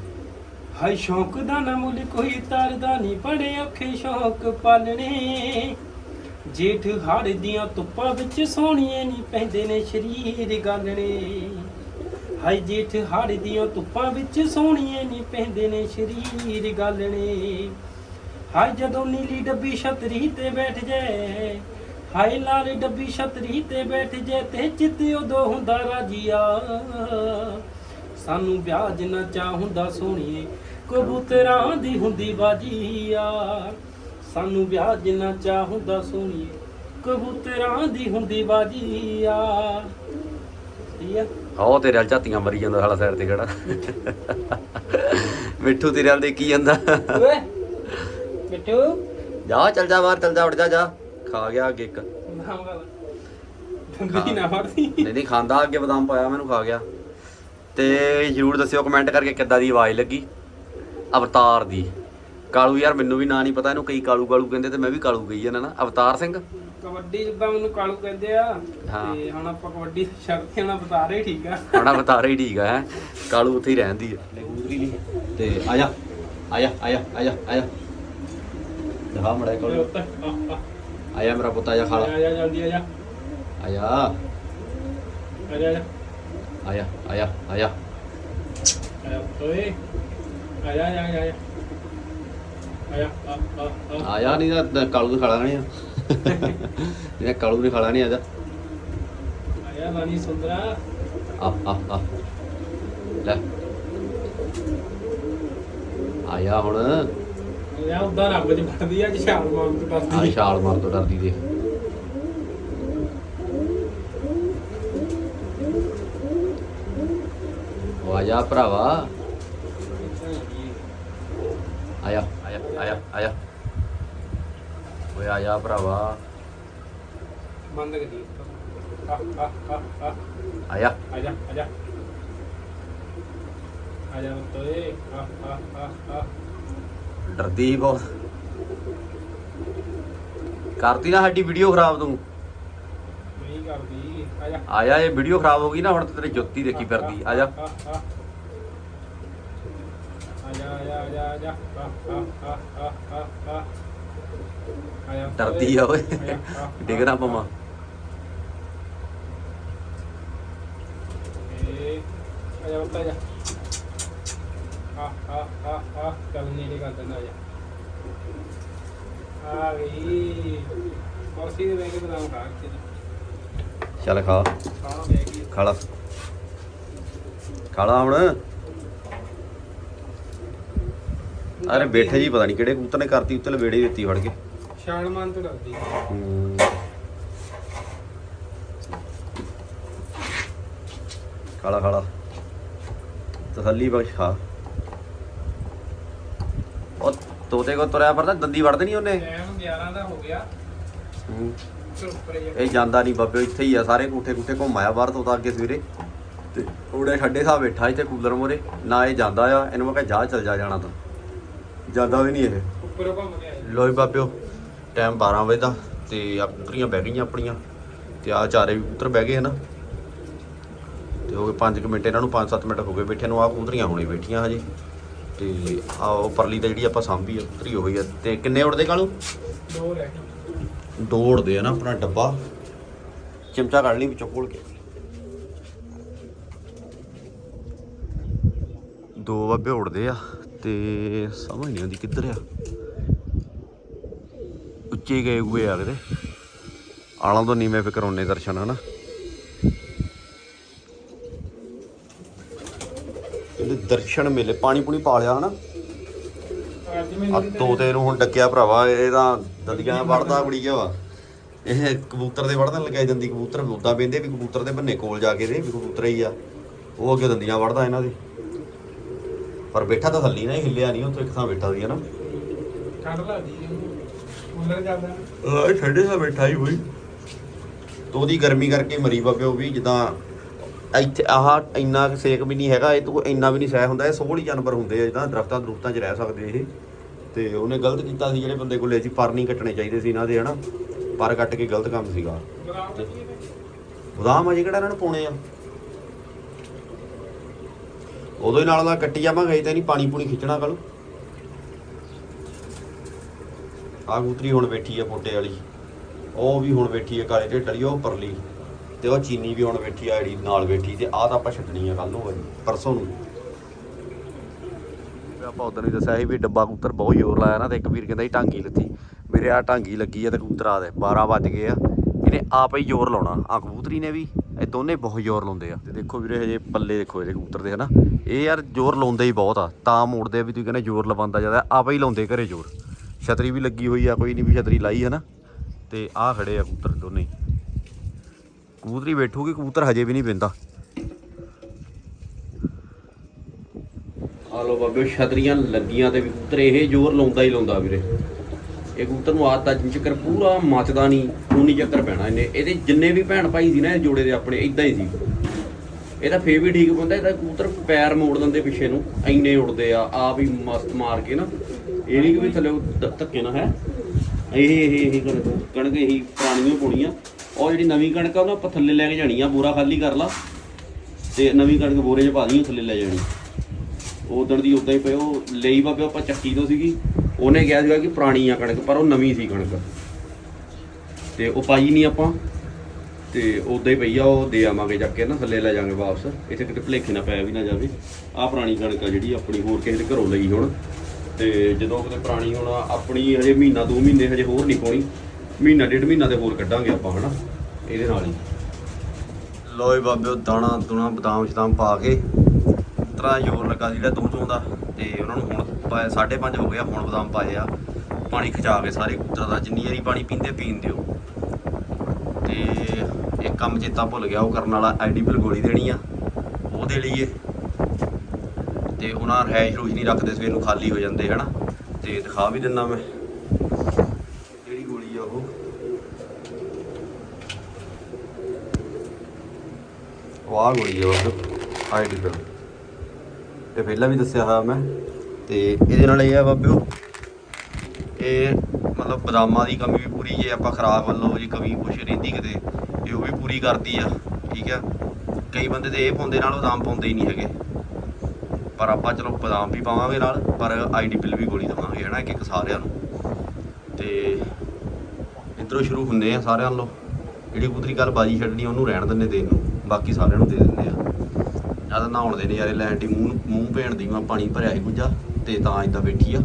Speaker 1: ਹਾਈ ਸ਼ੌਕ ਦਾ ਨਾ ਮੁੱਲ ਕੋਈ ਤਰਦਾ ਨਹੀਂ ਬੜੇ ਔਖੇ ਸ਼ੌਕ ਪਾਲਣੇ। ਜੇਠ ਹਾੜ ਦੀਆਂ ਧੁੱਪਾਂ ਵਿੱਚ ਸੋਹਣੀਏ ਨਹੀਂ ਪੈਂਦੇ ਨੇ ਸ਼ਰੀਰ ਗਾਲਣੇ ਹਾਈ ਜੇਠ ਹਾੜ ਦੀਆਂ ਧੁੱਪਾਂ ਵਿੱਚ ਸੋਹਣੀਏ ਨਹੀਂ ਪੈਂਦੇ ਨੇ ਸ਼ਰੀਰ ਗਾਲਣੇ ਹਾਈ ਜਦੋਂ ਨੀਲੀ ਡੱਬੀ ਛਤਰੀ ਤੇ ਬੈਠ ਜਾਏ ਹਾਈ ਲਾਲ ਡੱਬੀ ਛਤਰੀ ਤੇ ਬੈਠ ਜਾਏ ਤੇ ਚਿੱਤ ਉਦੋਂ ਹੁੰਦਾ ਰਾਜੀਆ। ਸਾਨੂੰ ਵਿਆਹ ਜਿੰਨਾ ਚਾਹ ਹੁੰਦਾ ਸੋਹਣੀਏ, ਕਬੂਤਰਾਂ ਦੀ ਹੁੰਦੀ ਬਾਜੀ ਆ ਸਾਨੂੰ ਵਿਆਹ ਜਿੰਨਾ ਚਾਹ ਹੁੰਦਾ ਸੋਹਣੀਏ ਕਬੂਤਰਾਂ ਦੀ ਹੁੰਦੀ ਬਾਜੀ ਆ। ਠੀਕ ਆ?
Speaker 2: ਆਹ ਤੇਰੇ ਵਾਲ ਝਾਤੀਆਂ ਮਰੀ ਜਾਂਦਾ ਸਾਲਾ ਸਾਈਡ ਤੇ ਖੜਾ। ਮਿੱਠੂ ਤੇਰੇ ਵਾਲ ਦੇਖੀ ਜਾਂਦਾ।
Speaker 1: ਓਏ ਮਿੱਠੂ।
Speaker 2: ਜਾ ਚੱਲ ਜਾ ਬਾਹਰ ਚੱਲ ਜਾ ਉੱਡ ਜਾ ਜਾ। ਖਾ ਗਿਆ ਅੱਗੇ ਇੱਕ।
Speaker 1: ਨਾਮ ਗੱਲ ਦੰਦੀ ਨਾ ਫੜਦੀ
Speaker 2: ਨਹੀਂ ਨਹੀਂ ਖਾਂਦਾ ਅੱਗੇ ਬਦਾਮ ਪਾਇਆ ਮੈਨੂੰ ਖਾ ਗਿਆ। ਤੇ ਜਰੂਰ ਦੱਸਿਓ ਕਮੈਂਟ ਕਰਕੇ ਕਿੱਦਾਂ ਦੀ ਆਵਾਜ਼ ਲੱਗੀ। ਅਵਤਾਰ ਦੀ। ਕਾਲੂ ਯਾਰ ਮੈਨੂੰ ਵੀ ਨਾਂ ਨਹੀਂ ਪਤਾ ਇਹਨੂੰ ਕਈ ਕਾਲੂ ਕਾਲੂ ਕਹਿੰਦੇ ਤੇ ਮੈਂ ਵੀ ਕਾਲੂ ਗਈ ਜਾਂਦਾ ਨਾ। ਅਵਤਾਰ ਸਿੰਘ?
Speaker 1: ਕਬੱਡੀ ਜਿੱਦਾਂ ਮੈਨੂੰ ਕਾਲੂ ਕਹਿੰਦੇ ਆ ਤੇ ਹੁਣ ਆਪਾਂ ਕਬੱਡੀ ਸ਼ਬਦ ਕੇ ਨਾਲ ਠੀਕ ਆ।
Speaker 2: ਹੁਣ ਬਤਾ ਰਹੇ ਠੀਕ ਆ ਹੈ। ਕਾਲੂ ਉੱਥੇ ਹੀ ਰਹਿੰਦੀ ਆ। ਤੇ ਆ ਜਾ ਆ ਜਾ ਆ ਜਾ ਆ ਜਾ ਆ ਜਾ ਦਹਾ ਮੜਾ ਕਾਲੂ।
Speaker 1: ਆ
Speaker 2: ਜਾ ਮੇਰਾ ਪੁੱਤ ਆ ਜਾ ਖਾਲਾ।
Speaker 1: ਆ ਜਾ ਜਲਦੀ ਆ ਜਾ
Speaker 2: ਆ ਜਾ
Speaker 1: ਆ ਜਾ ਆ ਜਾ
Speaker 2: ਆ ਜਾ ਆ ਜਾ
Speaker 1: ਓਏ। ਆ ਜਾ ਆ ਜਾ ਆ ਜਾ
Speaker 2: ਆਇਆ ਨਹੀਂ ਤਾਂ ਕਾਲੂ ਦੇ ਖਾਲਾ ਨਹੀਂ ਆ। ਜਿਹੜਾ ਕਾਲੂ ਨੇ ਖਾਲਾ ਨਹੀਂ
Speaker 1: ਆਜਾ ਆਇਆ ਵਾਨੀ ਸੁੰਦਰਾ।
Speaker 2: ਆ ਆ ਆ। ਲੈ। ਆਇਆ ਹੁਣ।
Speaker 1: ਆਇਆ ਉਦਾਂ ਰੱਬ ਦੀ ਫੜਦੀ ਆ ਛਾਲ ਮਾਰਨ ਤੋਂ
Speaker 2: ਡਰਦੀ
Speaker 1: ਆ
Speaker 2: ਛਾਲ ਮਾਰਨ ਤੋਂ ਡਰਦੀ ਦੇਖ। ਆਇਆ ਭਰਾਵਾ। ਆਇਆ। ਆਇਆ ਆਇਆ। ਆਇਆ ਓਏ ਆਇਆ ਭਰਾਵਾ।
Speaker 1: ਬੰਦ ਕਰੀ। ਆ ਆ ਆ ਆ।
Speaker 2: ਆਇਆ।
Speaker 1: ਆ ਜਾ ਆ ਜਾ। ਆ ਜਾ ਤੋਏ ਆ ਆ ਆ ਆ।
Speaker 2: ਡਰਦੀ ਸੀ ਬਹੁਤ। ਕਰਤੀ ਨਾ ਸਾਡੀ ਵੀਡੀਓ ਖਰਾਬ ਤੂੰ।
Speaker 1: ਨਹੀਂ ਕਰਦੀ। ਆ ਜਾ।
Speaker 2: ਆਇਆ ਇਹ ਵੀਡੀਓ ਖਰਾਬ ਹੋ ਗਈ ਨਾ ਹੁਣ ਤੇ ਤੇਰੀ ਜੁੱਤੀ ਦੇਖੀ ਫਿਰਦੀ। ਆ ਜਾ।
Speaker 1: ਆ ਆ ਆ ਜਾ ਆ ਜਾ।
Speaker 2: ਡਰਦੀ ਆ ਓਏ। ਡਿੱਗ ਨਾ ਪਵਾਂ।
Speaker 1: ਆ ਜਾ ਆ ਜਾ। ਆ ਆ ਆ ਆ ਚੱਲ ਨੇੜੇ ਕਰ ਦਿੰਦਾ ਜਾ। ਆ ਗਈ। ਕੁਰਸੀ ਦੇ ਬਹਿ ਕੇ ਬਦਾਮ ਖਾ ਕੇ
Speaker 2: ਚੱਲ ਖਾ।
Speaker 1: ਖਾ ਬਹਿ ਗਈ
Speaker 2: ਖਾ ਲਾ। ਖਾ ਲਾ ਹੁਣ। ਅਰੇ ਬੈਠੇ ਜੀ ਪਤਾ ਨਹੀਂ ਕਿਹੜੇ ਕਬੂਤਰ ਨੇ ਕਰਤੀ ਉੱਤੇ ਲਵੇੜੇ ਦਿੱਤੀ ਫੜ ਕੇ।
Speaker 1: ਛਾਲ ਤੋਂ ਡਰਦੀ
Speaker 2: ਹੂੰ। ਖਾ ਲਾ ਖਾ ਲਾ ਤਸੱਲੀ ਬਖਸ਼ ਖਾ। ਉਹ ਤੋਤੇ ਕੋ ਤੁਰਿਆ ਪਰਦਾ ਦੰਦੀ ਵੜਦੇ ਨਹੀਂ ਉਹਨੇ?
Speaker 1: ਟਾਈਮ 11 ਦਾ ਹੋ ਗਿਆ।
Speaker 2: ਹੂੰ।
Speaker 1: ਜਾ
Speaker 2: ਇਹ ਜਾਂਦਾ ਨਹੀਂ ਬਾਬੇ ਇੱਥੇ ਹੀ ਆ ਸਾਰੇ ਕੋਠੇ ਕੋਠੇ ਘੁੰਮ ਆਇਆ ਬਾਹਰ ਤੋਂ ਤਾਂ ਅੱਗੇ ਸਵੇਰੇ। ਤੇ ਉਹਦੇ ਛੱਡੇ ਸਾਹਿਬ ਬੈਠਾ ਇੱਥੇ ਕੂਲਰ ਮੋਰੇ ਨਾ ਇਹ ਜਾਂਦਾ ਆ ਇਹਨੂੰ ਮੈਂ ਕਿਹਾ ਜਾ ਚੱਲ ਜਾ ਜਾਣਾ ਤਾਂ। ਜਾਂਦਾ ਵੀ ਨਹੀਂ ਇਹ।
Speaker 1: ਉੱਪਰ ਘੁੰਮ ਕੇ ਆਇਆ
Speaker 2: ਲੋਈ ਬਾਬਿਓ ਟਾਈਮ 12 ਵਜੇ ਦਾ ਤੇ ਆ ਕੁੱਤਰੀਆਂ ਬਹਿ ਗਈਆਂ ਆਪਣੀਆਂ। ਤੇ ਆ ਚਾਰੇ ਵੀ ਕਬੂਤਰ ਬਹਿ ਗਏ ਹਨ। ਤੇ ਹੋ ਗਏ 5 ਮਿੰਟ ਇਹਨਾਂ ਨੂੰ 5-7 ਮਿੰਟ ਹੋ ਗਏ ਬੈਠੇ ਨੂੰ ਆ ਕਬੂਤਰੀਆਂ ਹੁਣੇ ਬੈਠੀਆਂ ਹਜੇ। ਤੇ ਆ ਉਹ ਪਰਲੀ ਤਾਂ ਜਿਹੜੀ ਆਪਾਂ ਸਾਂਭੀ ਆ ਕਬੂਤਰੀ ਹੋਈ ਆ। ਤੇ ਕਿੰਨੇ ਉੜਦੇ ਕਾਲੂ?
Speaker 1: ਦੋ ਰਹਿ ਗਏ
Speaker 2: ਦੋ ਉੜਦੇ ਆ ਨਾ ਆਪਣਾ ਡੱਬਾ। ਚਮਚਾ ਕੱਢ ਲਈ ਵਿੱਚੋਂ ਖੋਲ ਕੇ। ਦੋ ਬੱਬੇ ਉੜਦੇ ਆ। ਤੇ ਸਮਝ ਨਹੀਂ ਆਉਂਦੀ ਕਿੱਧਰ ਆ? ਉੱਚੇ ਗਏ ਹੋਏ ਆ ਕਿਤੇ। ਆਲਾਂ ਤੋਂ ਨੀਵੇਂ ਫਿਕਰ ਉਹਨੇ ਦਰਸ਼ਨ, ਹਨਾ? ਇਹਦੇ ਦਰਸ਼ਨ ਮੇਲੇ, ਪਾਣੀ ਪੂਣੀ ਪਾ ਲਿਆ, ਹਨਾ? ਆ ਤੋਤੇ ਨੂੰ ਹੁਣ ਡੱਕਿਆ ਭਰਾਵਾ, ਇਹ ਤਾਂ ਦੰਦੀਆਂ ਵੜਦਾ ਬੜੀ ਗਿਆ ਵਾ। ਇਹ ਕਬੂਤਰ ਦੇ ਵੜਨ ਲਗਾਈ ਦੰਦੀ, ਕਬੂਤਰ ਉਦਾਂ ਬਹਿੰਦੇ ਵੀ ਕਬੂਤਰ ਦੇ ਬੰਨੇ ਕੋਲ ਜਾ ਕੇ ਦੇ, ਵੀ ਕਬੂਤਰ ਹੀ ਆ। ਉਹ ਅੱਗੇ ਦੰਦੀਆਂ ਵੜਦਾ ਇਹਨਾਂ ਦੇ। ਪਰ ਬੈਠਾ ਤਾਂ ਥੱਲੀ ਨਾ ਹਿੱਲਿਆ ਨਹੀਂ ਉੱਥੇ ਇੱਕ ਥਾਂ ਬੈਠਾ ਸੀ ਹਨਾ
Speaker 1: ਠੰਡ ਲੱਗਦੀ ਇਹਨੂੰ ਕੂਲਰ ਚੱਲਦਾ
Speaker 2: ਆ ਠੰਡੇ ਦਾ ਬੈਠਾ ਹੀ ਹੋਈ ਤੋ ਉਹਦੀ ਗਰਮੀ ਕਰਕੇ ਮਰੀ ਬਾਬੇ ਉਹ ਵੀ ਜਿੱਦਾਂ ਇੱਥੇ ਆਹ ਇੰਨਾ ਕੁ ਸੇਕ ਵੀ ਨਹੀਂ ਹੈਗਾ ਇਹ ਤੋਂ ਇੰਨਾ ਵੀ ਨਹੀਂ ਸਹਿ ਹੁੰਦਾ ਇਹ ਸੋਹਲ ਹੀ ਜਾਨਵਰ ਹੁੰਦੇ ਆ ਜਿੱਦਾਂ ਦਰਖਤਾਂ ਦਰੁਖਤਾਂ 'ਚ ਰਹਿ ਸਕਦੇ ਇਹ। ਤੇ ਉਹਨੇ ਗਲਤ ਕੀਤਾ ਸੀ ਜਿਹੜੇ ਬੰਦੇ ਕੋਲੇ ਸੀ ਪਰ ਨਹੀਂ ਕੱਟਣੇ ਚਾਹੀਦੇ ਸੀ ਇਹਨਾਂ ਦੇ ਹਨਾ ਪਰ ਕੱਟ ਕੇ ਗਲਤ ਕੰਮ ਸੀਗਾ।
Speaker 1: ਹੈ?
Speaker 2: ਬਦਾਮ ਅਜੇ ਕਿਹੜਾ ਇਹਨਾਂ ਨੂੰ ਪਾਉਣੇ ਆ? ਉਦੋਂ ਹੀ ਨਾਲ ਨਾਲ ਕੱਟੀ ਜਾਵਾਂਗੇ ਤਾਂ ਨਹੀਂ ਪਾਣੀ ਪੂਣੀ ਖਿੱਚਣਾ ਕੱਲ ਆ ਕਬੂਤਰੀ ਹੁਣ ਬੈਠੀ ਆ ਪੋਟੇ ਵਾਲੀ। ਉਹ ਵੀ ਹੁਣ ਬੈਠੀ ਆ ਕਾਲੇ ਢਿੱਡ ਵਾਲੀ ਉਹ ਪਰਲੀ। ਤੇ ਉਹ ਚੀਨੀ ਵੀ ਹੁਣ ਬੈਠੀ ਆ, ਜਿਹੜੀ ਨਾਲ ਬੈਠੀ ਤੇ ਆਹ ਤਾਂ ਆਪਾਂ ਛੱਡਣੀ ਆ ਕੱਲ ਨੂੰ ਵਾਰੀ ਪਰਸੋਂ ਨੂੰ। ਆਪਾਂ ਉਦੋਂ ਹੀ ਦੱਸਿਆ ਸੀ ਵੀ ਡੱਬਾ ਕਬੂਤਰ ਬਹੁਤ ਜ਼ੋਰ ਲਾਇਆ ਨਾ ਤੇ ਇੱਕ ਵੀਰ ਕਹਿੰਦਾ ਸੀ ਟਾਂਗੀ ਲੱਥੀ। ਮੇਰੇ ਆ ਟਾਂਗੀ ਲੱਗੀ ਆ ਤੇ ਕਬੂਤਰ ਆ ਦੇ 12 ਵੱਜ ਗਏ ਆ। ਇਹਨੇ ਆਪ ਹੀ ਜ਼ੋਰ ਲਾਉਣਾ ਆ ਕਬੂਤਰੀ ਨੇ ਵੀ। ਇਹ ਦੋਨੇ ਬਹੁਤ ਜ਼ੋਰ ਲਾਉਂਦੇ ਆ। ਤੇ ਦੇਖੋ ਵੀਰੇ ਹਜੇ ਪੱਲੇ ਦੇਖੋ ਇਹਦੇ ਕਬੂਤਰ ਦੇ ਹਨਾ? ਇਹ ਯਾਰ ਜ਼ੋਰ ਲਾਉਂਦੇ ਹੀ ਬਹੁਤ ਆ। ਤਾਂ ਮੋੜਦੇ ਆ ਵੀ ਤੁਸੀਂ ਕਹਿੰਦੇ ਜ਼ੋਰ ਲਵਾਉਂਦਾ ਜ਼ਿਆਦਾ। ਆਪ ਹੀ ਲਾਉਂਦੇ ਘਰੇ ਜ਼ੋਰ। ਛਤਰੀ ਵੀ ਲੱਗੀ ਹੋਈ ਆ ਕੋਈ ਨਹੀਂ ਵੀ ਛਤਰੀ ਲਾਈ ਹਨਾ? ਤੇ ਆ ਖੜੇ ਆ ਕਬੂਤਰ ਦੋਨੇ ਹੀ। ਕਬੂਤਰੀ ਬੈਠੂਗੀ ਕਬੂਤਰ ਹਜੇ ਵੀ ਨਹੀਂ ਪੈਂਦਾ। ਆ ਲੋ ਬਾਬੇ ਛਤਰੀਆਂ ਲੱਗੀਆਂ ਤੇ ਵੀ ਕਬੂਤਰ ਇਹ ਜ਼ੋਰ ਲਾਉਂਦਾ ਹੀ ਲਾਉਂਦਾ ਵੀਰੇ। ਇਹ ਕਬੂਤਰ ਨੂੰ ਆਦਤ ਅੱਜ ਚੱਕਰ ਪੂਰਾ ਮੱਚਦਾ ਨਹੀਂ, ਉਨੀ ਚੱਕਰ ਪੈਣਾ ਇਹਨੇ। ਇਹਦੇ ਜਿੰਨੇ ਵੀ ਭੈਣ ਭਾਈ ਸੀ ਨਾ, ਇਹ ਜੋੜੇ ਦੇ ਆਪਣੇ ਇਦਾਂ ਹੀ ਸੀ। ਇਹਦਾ ਫੇਰ ਵੀ ਠੀਕ ਬੰਦਾ ਇਹਦਾ ਕਬੂਤਰ ਪੈਰ ਮੋੜ ਦਿੰਦੇ ਪਿੱਛੇ ਨੂੰ, ਐਨੇ ਉੜਦੇ ਆ ਆਪ ਹੀ ਮਸਤ ਮਾਰ ਕੇ ਨਾ। ਇਹ ਨਹੀਂ ਕਿ ਵੀ ਥੱਲੇ ਧੱਕੇ ਨਾ ਹੈ? ਇਹ ਇਹ ਇਹ ਕਣਕ ਕਣਕ ਇਹੀ ਪੁਰਾਣੀਆਂ ਪੋਣੀਆਂ ਉਹ ਜਿਹੜੀ ਨਵੀਂ ਕਣਕ ਆ, ਉਹਨਾਂ ਆਪਾਂ ਥੱਲੇ ਲੈ ਕੇ ਜਾਣੀ ਆ, ਬੋਰਾ ਖਾਲੀ ਕਰ ਲਾ। ਤੇ ਨਵੀਂ ਕਣਕ ਬੋਰੇ 'ਚ ਪਾ ਦੀ ਥੱਲੇ ਲੈ ਜਾਣੀ। ਉਦਣ ਦੀ ਉਦਾਂ ਹੀ ਪਏ, ਉਹ ਲਈ ਬਾਬੇ ਆਪਾਂ ਚੱਕੀ ਤੋਂ ਸੀਗੀ। ਉਹਨੇ ਕਿਹਾ ਸੀਗਾ ਕਿ ਪੁਰਾਣੀ ਆ ਕਣਕ, ਪਰ ਉਹ ਨਵੀਂ ਸੀ ਕਣਕ। ਤੇ ਉਹ ਪਾਈ ਨਹੀਂ ਆਪਾਂ। ਤੇ ਉਦਾਂ ਹੀ ਪਈ ਆ, ਉਹ ਦੇ ਆਵਾਂਗੇ ਚੱਕ ਕੇ ਨਾ, ਥੱਲੇ ਲੈ ਜਾਾਂਗੇ ਵਾਪਸ। ਇੱਥੇ ਕਿਤੇ ਭਲੇਖੇ ਨਾ ਪੈ ਵੀ ਨਾ ਜਾਵੇ। ਆਹ ਪੁਰਾਣੀ ਕਣਕ ਆ ਜਿਹੜੀ, ਆਪਣੀ ਹੋਰ ਕਿਸੇ ਦੇ ਘਰੋਂ ਲਈ ਹੁਣ। ਤੇ ਜਦੋਂ ਕਿਤੇ ਪੁਰਾਣੀ ਹੋਣਾ, ਆਪਣੀ ਹਜੇ ਮਹੀਨਾ, ਦੋ ਮਹੀਨੇ ਹਜੇ ਹੋਰ ਨਹੀਂ ਪਾਉਣੀ ਮਹੀਨਾ, ਡੇਢ ਮਹੀਨਾ ਤੇ ਹੋਰ ਕੱਢਾਂਗੇ ਆਪਾਂ, ਹਨਾ? ਇਹਦੇ ਨਾਲ ਹੀ। ਲੋ ਬਾਬੇ ਉਹ ਦਾਣਾ ਦੁਣਾ ਬਦਾਮ ਸ਼ਦਾਮ ਪਾ ਕੇ, ਤਰਾ ਜ਼ੋਰ ਲੱਗਾ ਸੀ ਜਿਹੜਾ ਤੂੰ ਚੋਂਦਾ ਤੇ ਉਹਨਾਂ ਨੂੰ ਹੁਣ ਪਾਇਆ 5:30 ਹੋ ਗਿਆ ਹੁਣ ਬਦਾਮ ਪਾਏ ਆ। ਪਾਣੀ ਖਿਚਾ ਕੇ ਸਾਰੇ ਕਬੂਤਰਾਂ ਜਿੰਨੀ ਵਾਰੀ ਪਾਣੀ ਪੀਂਦੇ, ਪੀਣ ਦਿਓ। ਤੇ ਇੱਕ ਕੰਮ ਚੇਤਾ ਭੁੱਲ ਗਿਆ, ਉਹ ਕਰਨ ਵਾਲਾ ਆਈਡੀਪਲ ਗੋਲੀ ਦੇਣੀ ਆ ਉਹ ਦੇ ਲਈਏ। ਤੇ ਉਹਨਾਂ ਰਹਿਸ਼ ਰੂਜ ਨਹੀਂ ਰੱਖਦੇ, ਸਵੇਰ ਨੂੰ ਖਾਲੀ ਹੋ ਜਾਂਦੇ, ਹਨਾ। ਤੇ ਦਿਖਾ ਵੀ ਦਿੰਨਾ ਮੈਂ, ਕਿਹੜੀ ਗੋਲੀ ਆ ਉਹ। ਵਾਹ ਗੋਲੀ ਆ, ਉਹ ਆਈਡੀਪਲ ਤੇ ਪਹਿਲਾਂ ਵੀ ਦੱਸਿਆ ਹੋਇਆ ਮੈਂ। ਤੇ ਇਹਦੇ ਨਾਲ ਇਹ ਆ ਬਾਬਿਓ, ਇਹ ਮਤਲਬ ਬਦਾਮਾਂ ਦੀ ਕਮੀ ਵੀ ਪੂਰੀ, ਜੇ ਆਪਾਂ ਖਰਾਕ ਵੱਲੋਂ ਜੇ ਕਮੀ ਕੁਛ ਰਹਿੰਦੀ ਕਿਤੇ ਇਹ ਉਹ ਵੀ ਪੂਰੀ ਕਰਦੀ ਆ, ਠੀਕ ਆ? ਕਈ ਬੰਦੇ ਤੇ ਇਹ ਪਾਉਂਦੇ ਨਾਲ ਬਦਾਮ ਪਾਉਂਦੇ ਹੀ ਨਹੀਂ ਹੈਗੇ। ਪਰ ਆਪਾਂ ਚਲੋ ਬਦਾਮ ਵੀ ਪਾਵਾਂਗੇ ਨਾਲ, ਪਰ ਆਈਡੀ ਬਿੱਲ ਵੀ ਗੋਲੀ ਦਵਾਂਗੇ, ਹਨਾ ਇੱਕ ਇੱਕ ਸਾਰਿਆਂ ਨੂੰ। ਤੇ ਇਧਰੋਂ ਸ਼ੁਰੂ ਹੁੰਦੇ ਆ ਸਾਰਿਆਂ ਨਾਲੋਂ ਜਿਹੜੀ ਕੁਦਰੀ ਗੱਲ ਬਾਜੀ ਛੱਡਣੀ, ਉਹਨੂੰ ਰਹਿਣ ਦਿੰਦੇ ਦੇਣ ਨੂੰ, ਬਾਕੀ ਸਾਰਿਆਂ ਨੂੰ ਦੇ ਦਿੰਦੇ ਆ। ਜਦ ਨਹਾਉਣ ਦੇ ਨਜ਼ਾਰੇ, ਲੈਣ ਦੀ ਮੂੰਹ ਮੂੰਹ ਭੇਣ ਦੀ ਮੈਂ ਪਾਣੀ ਭਰਿਆ ਸੀ ਗੁੱਜਾ ਤੇ ਤਾਂ ਇਦਾਂ ਬੈਠੀ ਆ।